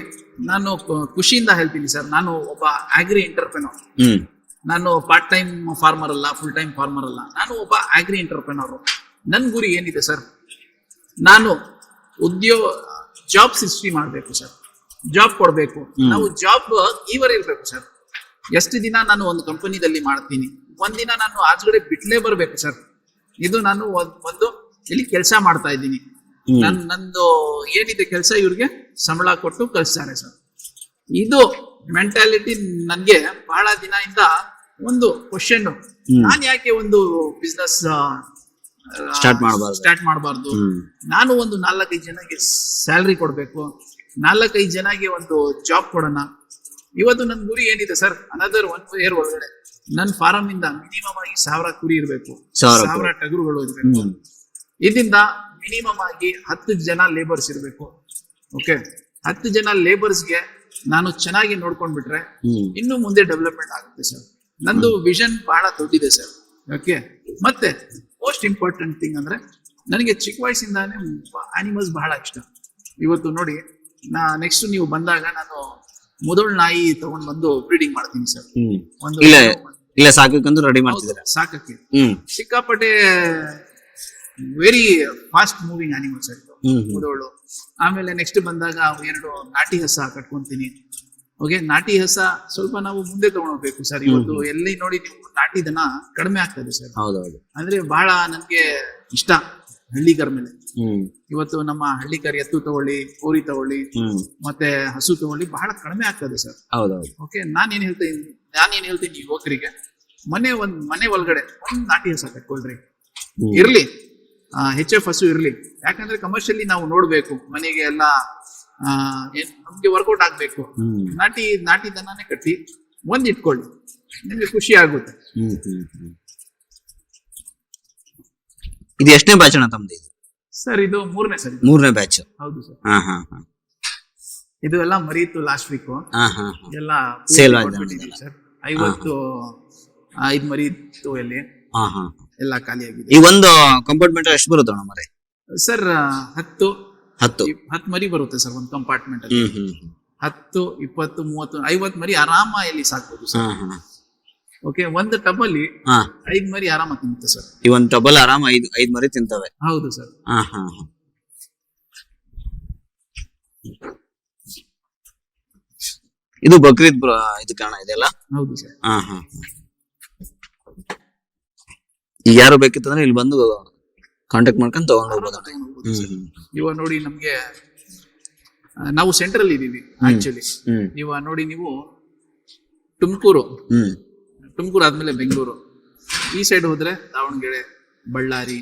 ನಾನು ಖುಷಿಯಿಂದ ಹೇಳ್ತೀನಿ ಸರ್. ನಾನು ಒಬ್ಬ ಆಗ್ರಿ ಎಂಟರ್ಪ್ರಿನರ್ ಹ್ಮ್. ನಾನು ಪಾರ್ಟ್ ಟೈಮ್ ಫಾರ್ಮರ್ ಅಲ್ಲ ಫುಲ್ ಟೈಮ್ ಫಾರ್ಮರ್ ಅಲ್ಲ. ನಾನು ಒಬ್ಬ ಆಗ್ರಿ ಎಂಟರ್ಪ್ರಿನರ್ ನನ್ನ ಗುರಿ ಏನಿದೆ ಸರ್? ನಾನು ಉದ್ಯೋಗ ಜಾಬ್ ಸೃಷ್ಟಿ ಮಾಡಬೇಕು ಸರ್. ಜಾಬ್ ಕೊಡಬೇಕು. ನಾವು ಜಾಬ್ ಈವರ್ ಇರಬೇಕು ಸರ್. ಎಷ್ಟು ದಿನ ನಾನು ಒಂದು ಕಂಪನಿದಲ್ಲಿ ಮಾಡ್ತೀನಿ? ಒಂದಿನ ನಾನು ಆಚೆಗಡೆ ಬಿಟ್ಲೇ ಬರಬೇಕು ಸರ್. ಇದು ನಾನು ಒಂದ್- ಇಲ್ಲಿ ಕೆಲಸ ಮಾಡ್ತಾ ಇದ್ದೀನಿ. ನನ್ ನಂದು ಏನಿದೆ ಕೆಲಸ ಇವ್ರಿಗೆ ಸಂಬಳ ಕೊಟ್ಟು ಕಳಿಸ್ತಾರೆ ಸರ್. ಇದು ಮೆಂಟಾಲಿಟಿ ನನ್ಗೆ ಬಹಳ ದಿನದಿಂದ ಒಂದು ಕ್ವಶನ್ ನಾನ್ ಯಾಕೆ ಒಂದು ಬಿಸ್ನೆಸ್ ಸ್ಟಾರ್ಟ್ ಮಾಡಬಾರ್ದು? ಸ್ಟಾರ್ಟ್ ಮಾಡಬಾರ್ದು? ನಾನು ಒಂದು ನಾಲ್ಕೈದು ಜನಕ್ಕೆ ಸ್ಯಾಲ್ರಿ ಕೊಡಬೇಕು. ನಾಲ್ಕೈದು ಜನಗೆ ಒಂದು ಜಾಬ್ ಕೊಡೋಣ. ಇವತ್ತು ನನ್ನ ಗುರಿ ಏನಿದೆ ಸರ್? ಅನದರ್ ಒನ್ ಇಯರ್ ಒಳಗಡೆ. ನನ್ನ ಫಾರಂ ಇಂದ ಮಿನಿಮಮ್ ಆಗಿ ಸಾವಿರ ಕುರಿ ಇರಬೇಕು. ಸಾವಿರ ಟಗರುಗಳು ಇರಬೇಕು. ಇದರಿಂದ ಮಿನಿಮಮ್ ಆಗಿ ಹತ್ತು ಜನ ಲೇಬರ್ಸ್ ಇರಬೇಕು. ಓಕೆ ಹತ್ತು ಜನ ಲೇಬರ್ಸ್ಗೆ ನಾನು ಚೆನ್ನಾಗಿ ನೋಡ್ಕೊಂಡ್ಬಿಟ್ರೆ ಬಿಟ್ರೆ ಇನ್ನು ಮುಂದೆ ಡೆವಲಪ್ಮೆಂಟ್ ಆಗುತ್ತೆ ಸರ್. ನಂದು ವಿಷನ್ ಬಹಳ ದೊಡ್ಡಿದೆ ಸರ್. ಓಕೆ ಮತ್ತೆ ಮೋಸ್ಟ್ ಇಂಪಾರ್ಟೆಂಟ್ ಥಿಂಗ್ ಅಂದ್ರೆ ನನಗೆ ಚಿಕ್ಕ ವಯಸ್ಸಿಂದಾನೇ ಆನಿಮಲ್ಸ್ ಬಹಳ ಇಷ್ಟ. ಇವತ್ತು ನೋಡಿ ನಾ ನೆಕ್ಸ್ಟ್ ನೀವು ಬಂದಾಗ ನಾನು ಮುದೋಳ್ ನಾಯಿ ತಗೊಂಡ್ ಬಂದು ಬ್ರೀಡಿಂಗ್ ಮಾಡ್ತೀನಿ ಸರ್ ಒಂದು ಇಲ್ಲ ಇಲ್ಲ ಸಾಕಕ್ಕಂತೂ ರೆಡಿ ಮಾಡ್ತಿದ್ದಾರೆ? ಸಾಕಕ್ಕೆ. ಹ್ಮ್. ಸಿಕ್ಕಾಪಟ್ಟೆ ವೆರಿ ಫಾಸ್ಟ್ ಮೂವಿಂಗ್ ಆನಿಮಲ್ಸ್ ಆಯ್ತು ಮುದೋಳು. ಆಮೇಲೆ ನೆಕ್ಸ್ಟ್ ಬಂದಾಗ ಎರಡು ನಾಟಿ ಹಸ ಕಟ್ಕೊಂತೀನಿ. ಓಕೆ ನಾಟಿ ಹಸ ಸ್ವಲ್ಪ ನಾವು ಮುಂದೆ ತಗೊಂಡೋಗ್ಬೇಕು ಸರ್ ಇವತ್ತು ಎಲ್ಲಿ ನೋಡಿ ನೀವು ನಾಟಿ ದನ ಕಡಿಮೆ ಆಗ್ತದೆ ಸರ್ ಹೌದೌದು. ಅಂದ್ರೆ ಬಹಳ ನನ್ಗೆ ಇಷ್ಟ. ಹಳ್ಳಿಗರ ಮೇಲೆ. ಇವತ್ತು ನಮ್ಮ ಹಳ್ಳಿಕರ್ ಎತ್ತು ತಗೊಳ್ಳಿ ಕೋರಿ ತಗೊಳ್ಳಿ ಮತ್ತೆ ಹಸು ತಗೊಳ್ಳಿ ಬಹಳ ಕಡಿಮೆ ಆಗ್ತದೆ ಸರ್. ಹೌದೌದು. ಓಕೆ ನಾನೇನ್ ಹೇಳ್ತೀನಿ ನಾನೇನ್ ಹೇಳ್ತೀನಿ ಯುವಕರಿಗೆ ಮನೆ ಒಂದ್ ಮನೆ ಒಳಗಡೆ ಒಂದ್ ನಾಟಿ ಹಸು ಕಟ್ಕೊಳ್ರಿ. ಇರ್ಲಿ. ಹೆಚ್ ಎಫ್ ಹಸು ಇರ್ಲಿ. ಯಾಕಂದ್ರೆ ಕಮರ್ಷಿಯಲಿ ನಾವು ನೋಡ್ಬೇಕು ಮನೆಗೆ ಎಲ್ಲ ಆ, ಏನ್ ನಮ್ಗೆ ವರ್ಕೌಟ್ ಆಗ್ಬೇಕು. ನಾಟಿ ನಾಟಿ ದನಾನೇ ಕಟ್ಟಿ ಒಂದ್ ಇಟ್ಕೊಳ್ಳಿ. ನಿಮ್ಗೆ ಖುಷಿ ಆಗುತ್ತೆ. ಇದು ಎಷ್ಟನೇ ಬ್ಯಾಚ್ ಅಣ್ಣ ತಮ್ದು ಇದು? ಸರ್ ಇದು ಮೂರನೇ ಸರ್ ಮೂರನೇ ಬ್ಯಾಚ್ ಹೌದು ಸರ್ ಹಾ ಹಾ ಹಾ. ಇದು ಎಲ್ಲ ಮರೀತು ಲಾಸ್ಟ್ ವೀಕ್ ಹಾ ಹಾ ಹಾ. ಎಲ್ಲ Sale ಆಗಿದೆ ಸರ್ ಐವತ್ತು ಐದ್ ಮರಿ ಇತ್ತು ಇಲ್ಲಿ ಹಾ ಹಾ. ಎಲ್ಲ ಖಾಲಿ ಆಗಿದೆ. ಈ ಒಂದು ಕಂಪಾರ್ಟ್ಮೆಂಟ್ ಎಷ್ಟು ಬರುತ್ತೆ ಅಣ್ಣ ಮರೆ? ಸರ್ ಹತ್ತು. ಹತ್ತು. ಇಪ್- ಹತ್ತು ಮರಿ ಬರುತ್ತೆ ಸರ್ ಒಂದು ಕಂಪಾರ್ಟ್ಮೆಂಟ್ ಅಲ್ಲಿ. ಹ್ಮ್ ಹ್ಮ್ ಹ್ಮ್. ಹತ್ತು ಇಪ್ಪತ್ತು ಮೂವತ್ತು ಐವತ್ತು ಮರಿ ಆರಾಮ ಇಲ್ಲಿ ಸಾಕ್ಬೋದು ಹಾ ಸರ್ ಹಾ. ಓಕೆ ಒಂದು ಟಬಲ್ಲಿ ಹಾ. ಐದ್ ಮರಿ ಆರಾಮ ತಿಂತೆ ಸರ್ ಈ ಒಂದು ಟಬಲ್ ಆರಾಮ ಐದು ಐದ್ ಮರಿ ತಿಂತವೆ. ಹೌದು ಸರ್ ಹಾ ಹಾ ಹಾ. ಇದು ಬಕ್ರೀದ್ ಬ್ರ- ಇದು ಕಾರಣ ಇದೆಲ್ಲ ಹೌದು ಸರ್ ಹಾ ಹಾ. ಈಗ ಯಾರು ಬೇಕಿತ್ತಂದ್ರೆ ಇಲ್ಲಿ ಬಂದು ಕಾಂಟ್ಯಾಕ್ಟ್ ಮಾಡ್ಕೊಂಡು ತಗೊಂಡು ಹೋಗ್ಬೋದು ಅಣ್ಣ. ಹ್ಮ್ ಹ್ಮ್ ಇವಾಗ ನೋಡಿ ನಮ್ಗೆ ಆ, ನಾವು ಸೆಂಟ್ರಲ್ ಇದೀವಿ ಆಕ್ಚುಲಿ ಹ್ಮ್. ಇವಾಗ ನೋಡಿ ನೀವು ತುಮಕೂರು. ಹ್ಮ್. ತುಮಕೂರು ಆದ್ಮೇಲೆ ಬೆಂಗಳೂರು. ಈ ಸೈಡ್ ಹೋದ್ರೆ ದಾವಣಗೆರೆ ಬಳ್ಳಾರಿ.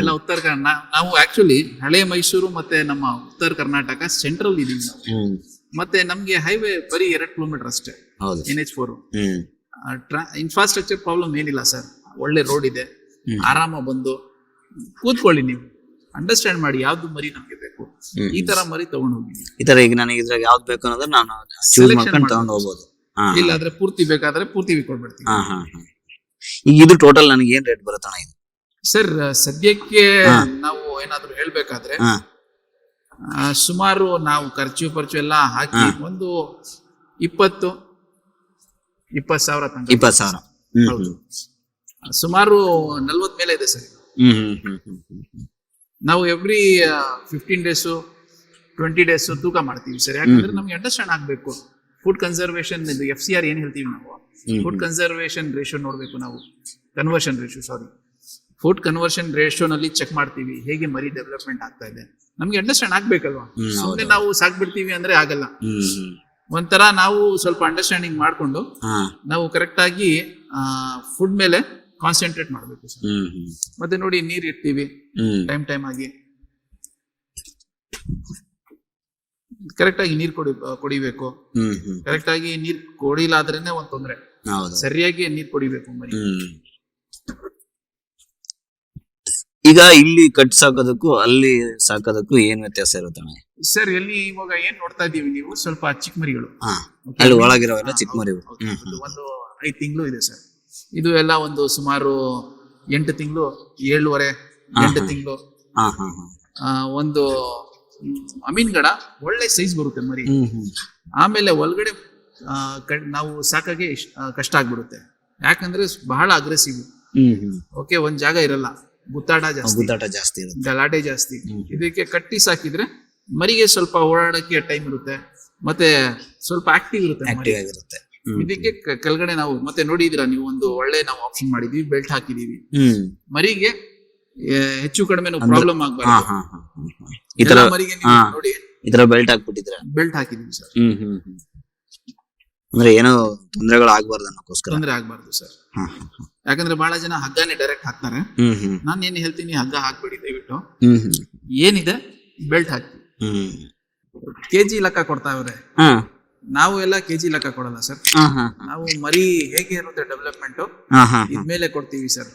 ಎಲ್ಲ ಉತ್ತರ ಕರ್ನಾ ನಾವು ಆಕ್ಚುಲಿ ಹಳೆ ಮೈಸೂರು ಮತ್ತೆ ನಮ್ಮ ಉತ್ತರ ಕರ್ನಾಟಕ ಸೆಂಟ್ರಲ್ ಇದೀವಿ ನಾವು. ಮತ್ತೆ ನಮ್ಗೆ ಹೈವೇ ಬರೀ ಎರಡ್ ಕಿಲೋಮೀಟರ್ ಅಷ್ಟೇ N H four infrastructure problem ಏನಿಲ್ಲ ಸರ್ ಒಳ್ಳೆ ರೋಡ್ ಇದೆ. ಆರಾಮ ಬಂದು ಕೂತ್ಕೊಳ್ಳಿ ನೀವು. ಅಂಡರ್ಸ್ಟ್ಯಾಂಡ್ ಮಾಡಿ ಯಾವ್ದು ಮರಿ ನಮ್ಗೆ ಬೇಕು. ಈ ತರ ಮರಿ ತಗೊಂಡು ಹೋಗಿ. ಈ ತರ ಈಗ ನನಗೆ ಇದ್ರಾಗ ಯಾವ್ದು ಬೇಕು ಅನ್ನೋದನ್ನ ನಾನು ಚೂಸ್ Selection ಮಾಡ್ಕೊಂಡು ಮಾಡ್ಬೋದು. ತಗೊಂಡ್ ಹೋಗ್ಬೋದು. ಇಲ್ಲಾಂದ್ರೆ ಪೂರ್ತಿ ಬೇಕಾದ್ರೆ ಪೂರ್ತಿ ಕೊಡ್ಬಿಡ್ತೀವಿ ಹಾ ಹಾ ಹಾ. ಈಗ ಇದು ಟೋಟಲ್ ನನಗೆ ಏನ್ ರೇಟ್ ಬರುತ್ತಣ್ಣ ಇದು? ಸರ್ ಸದ್ಯಕ್ಕೆ ನಾವು ಏನಾದ್ರು ಹೇಳ್ಬೇಕಾದ್ರೆ ಸುಮಾರು ನಾವು ಖರ್ಚು ಪರ್ಚು ಎಲ್ಲ ಹಾಕಿ ಒಂದು ಇಪ್ಪತ್ತು ಇಪ್ಪತ್ತು ಸಾವಿರ ತನಕ ಇಪ್ಪತ್ ಸಾವಿರ. ಹೌದು. ಸುಮಾರು ನಲ್ವತ್ ಮೇಲೆ ಇದೆ ಸರ್ ನಾವು every fifteen days twenty days ತೂಕ ಮಾಡ್ತೀವಿ ಸರ್ ಯಾಕಂದ್ರೆ ನಮ್ಗೆ ಅಂಡರ್ಸ್ಟ್ಯಾಂಡ್ ಆಗ್ಬೇಕು. ಫುಡ್ ಕನ್ಸರ್ವೇಷನ್ ಇದು ಎಫ್ ಸಿ ಆರ್ ಏನ್ ಹೇಳ್ತೀವಿ ನಾವು? ಫುಡ್ ಕನ್ಸರ್ವೇಷನ್ ರೇಷಿಯೋ ನೋಡ್ಬೇಕು ನಾವು. Conversion ratio sorry food conversion ರೇಷಿಯೋನಲ್ಲಿ check ಮಾಡ್ತೀವಿ ಹೇಗೆ ಮರಿ ಡೆವಲಪ್ಮೆಂಟ್ ಆಗ್ತಾ ಇದೆ. ನಮ್ಗೆ ಅಂಡರ್ಸ್ಟ್ಯಾಂಡ್ ಆಗ್ಬೇಕಲ್ವಾ? ಸುಮ್ಮನೆ ನಾವು ಸಾಕ್ಬಿಡ್ತೀವಿ ಅಂದ್ರೆ ಆಗಲ್ಲ. ಒಂಥರ ನಾವು ಸ್ವಲ್ಪ ಅಂಡರ್ಸ್ಟ್ಯಾಂಡಿಂಗ್ ಮಾಡ್ಕೊಂಡು ನಾವು ಕರೆಕ್ಟ್ ಆಗಿ ಫುಡ್ ಮೇಲೆ ಕಾನ್ಸಂಟ್ರೇಟ್ ಮಾಡಬೇಕು ಸರ್. ಮತ್ತೆ ನೋಡಿ ನೀರ್ ಇಡ್ತೀವಿ. ಟೈಮ್ ಟೈಮ್ ಆಗಿ. ಕರೆಕ್ಟ್ ಆಗಿ ನೀರ್ ಕೊಡಿ ಕುಡಿಬೇಕು. ಕರೆಕ್ಟ್ ಆಗಿ ನೀರ್ ಕೊಡಿಲ್ಲ ಆದ್ರೇನೆ ಒಂದ್ ತೊಂದ್ರೆ. ಸರಿಯಾಗಿ ನೀರ್ ಕುಡಿಬೇಕು ಮರಿ. ಈಗ ಇಲ್ಲಿ ಕಟ್ ಸಾಕೋದಕ್ಕೂ ಅಲ್ಲಿ ಸಾಕೋದಕ್ಕೂ ಏನ್ ವ್ಯತ್ಯಾಸ ಇರುತ್ತೆ ಸರ್ ಎಲ್ಲಿ ಇವಾಗ ಏನ್ ನೋಡ್ತಾ ಇದೀವಿ ನೀವು? ಸ್ವಲ್ಪ ಚಿಕ್ಕ ಮರಿಗಳು. ಅಲ್ಲಿ ಒಳಗಿರೋವೆಲ್ಲ ಚಿಕ್ಕ ಮರಿ ಒಂದು ಐದ್ ತಿಂಗಳು ಇದೆ ಸರ್. ಇದು ಎಲ್ಲ ಒಂದು ಸುಮಾರು ಎಂಟು ತಿಂಗಳು ಏಳುವರೆ ಎಂಟು. ತಿಂಗಳು. ಒಂದು ಅಮೀನ್ಗಡ ಒಳ್ಳೆ ಸೈಜ್ ಬರುತ್ತೆ ಮರಿ. ಆಮೇಲೆ ಒಳಗಡೆ ನಾವು ಸಾಕಾಗೆ ಕಷ್ಟ ಆಗ್ಬಿಡುತ್ತೆ. ಯಾಕಂದ್ರೆ ಬಹಳ ಅಗ್ರೆಸಿವ್ ಓಕೆ ಒಂದ್ ಜಾಗ ಇರಲ್ಲ. ಗುತ್ತಾಟ ಜಾಸ್ತಿ. ಗುತ್ತಾಟ ಜಾಸ್ತಿ ಗಲಾಟೆ ಜಾಸ್ತಿ. ಇದಕ್ಕೆ ಕಟ್ಟಿ ಸಾಕಿದ್ರೆ ಮರಿಗೆ ಸ್ವಲ್ಪ ಓಡಾಡಕ್ಕೆ ಟೈಮ್ ಇರುತ್ತೆ. ಮತ್ತೆ ಸ್ವಲ್ಪ ಆಕ್ಟಿವ್ ಇರುತ್ತೆ ಆಕ್ಟಿವ್ ಆಗಿರುತ್ತೆ. ಇದಕ್ಕೆ ಕೆಳಗಡೆ ನಾವು ಮತ್ತೆ ನೋಡಿದಿರಾ ನೀವು ಒಂದು ಒಳ್ಳೆ ನಾವು ಆಪ್ಷನ್ ಮಾಡಿದೀವಿ ಬೆಲ್ಟ್ ಹಾಕಿದೀವಿ ಮರಿಗೆ ಹೆಚ್ಚು ಕಡಿಮೆ ಪ್ರಾಬ್ಲಮ್ ಆಗಬಾರ್ದು. ಮರಿಗೆ ನೋಡಿ. ಈ ತರ ಬೆಲ್ಟ್ ಹಾಕ್ಬಿಟ್ಟಿದ್ರೆ. ಬೆಲ್ಟ್ ಹಾಕಿದೀನಿ ಸರ್. Hmm hmm hmm. ಅಂದ್ರೆ ಏನೋ ತೊಂದರೆಗಳು ಆಗ್ಬಾರ್ದು ಅನ್ನೋಕ್ಕೋಸ್ಕರ. ತೊಂದರೆ ಆಗ್ಬಾರ್ದು ಸರ್. ಯಾಕಂದ್ರೆ ಬಹಳ ಜನ ಹಗ್ಗನೇ ಡೈರೆಕ್ಟ್ ಹಾಕ್ತಾರೆ. ನಾನು ಏನ್ ಹೇಳ್ತೀನಿ ಹಗ್ಗ ಹಾಕ್ಬೇಡಿ ದಯವಿಟ್ಟು. ಏನಿದೆ ಬೆಲ್ಟ್ ಹಾಕಿ. ಹ್ಮ್. ಕೆಜಿ ಲೆಕ್ಕ ಕೊಡ್ತಾ ಇವ್ರೆ. ನಾವು ಎಲ್ಲ ಕೆಜಿ ಲೆಕ್ಕ ಕೊಡಲ್ಲ ಸರ್. ನಾವು ಮರಿ ಹೇಗೆ ಇರುತ್ತೆ ಡೆವಲಪ್ಮೆಂಟ್ ಇದ್ಮೇಲೆ ಕೊಡ್ತೀವಿ ಸರ್.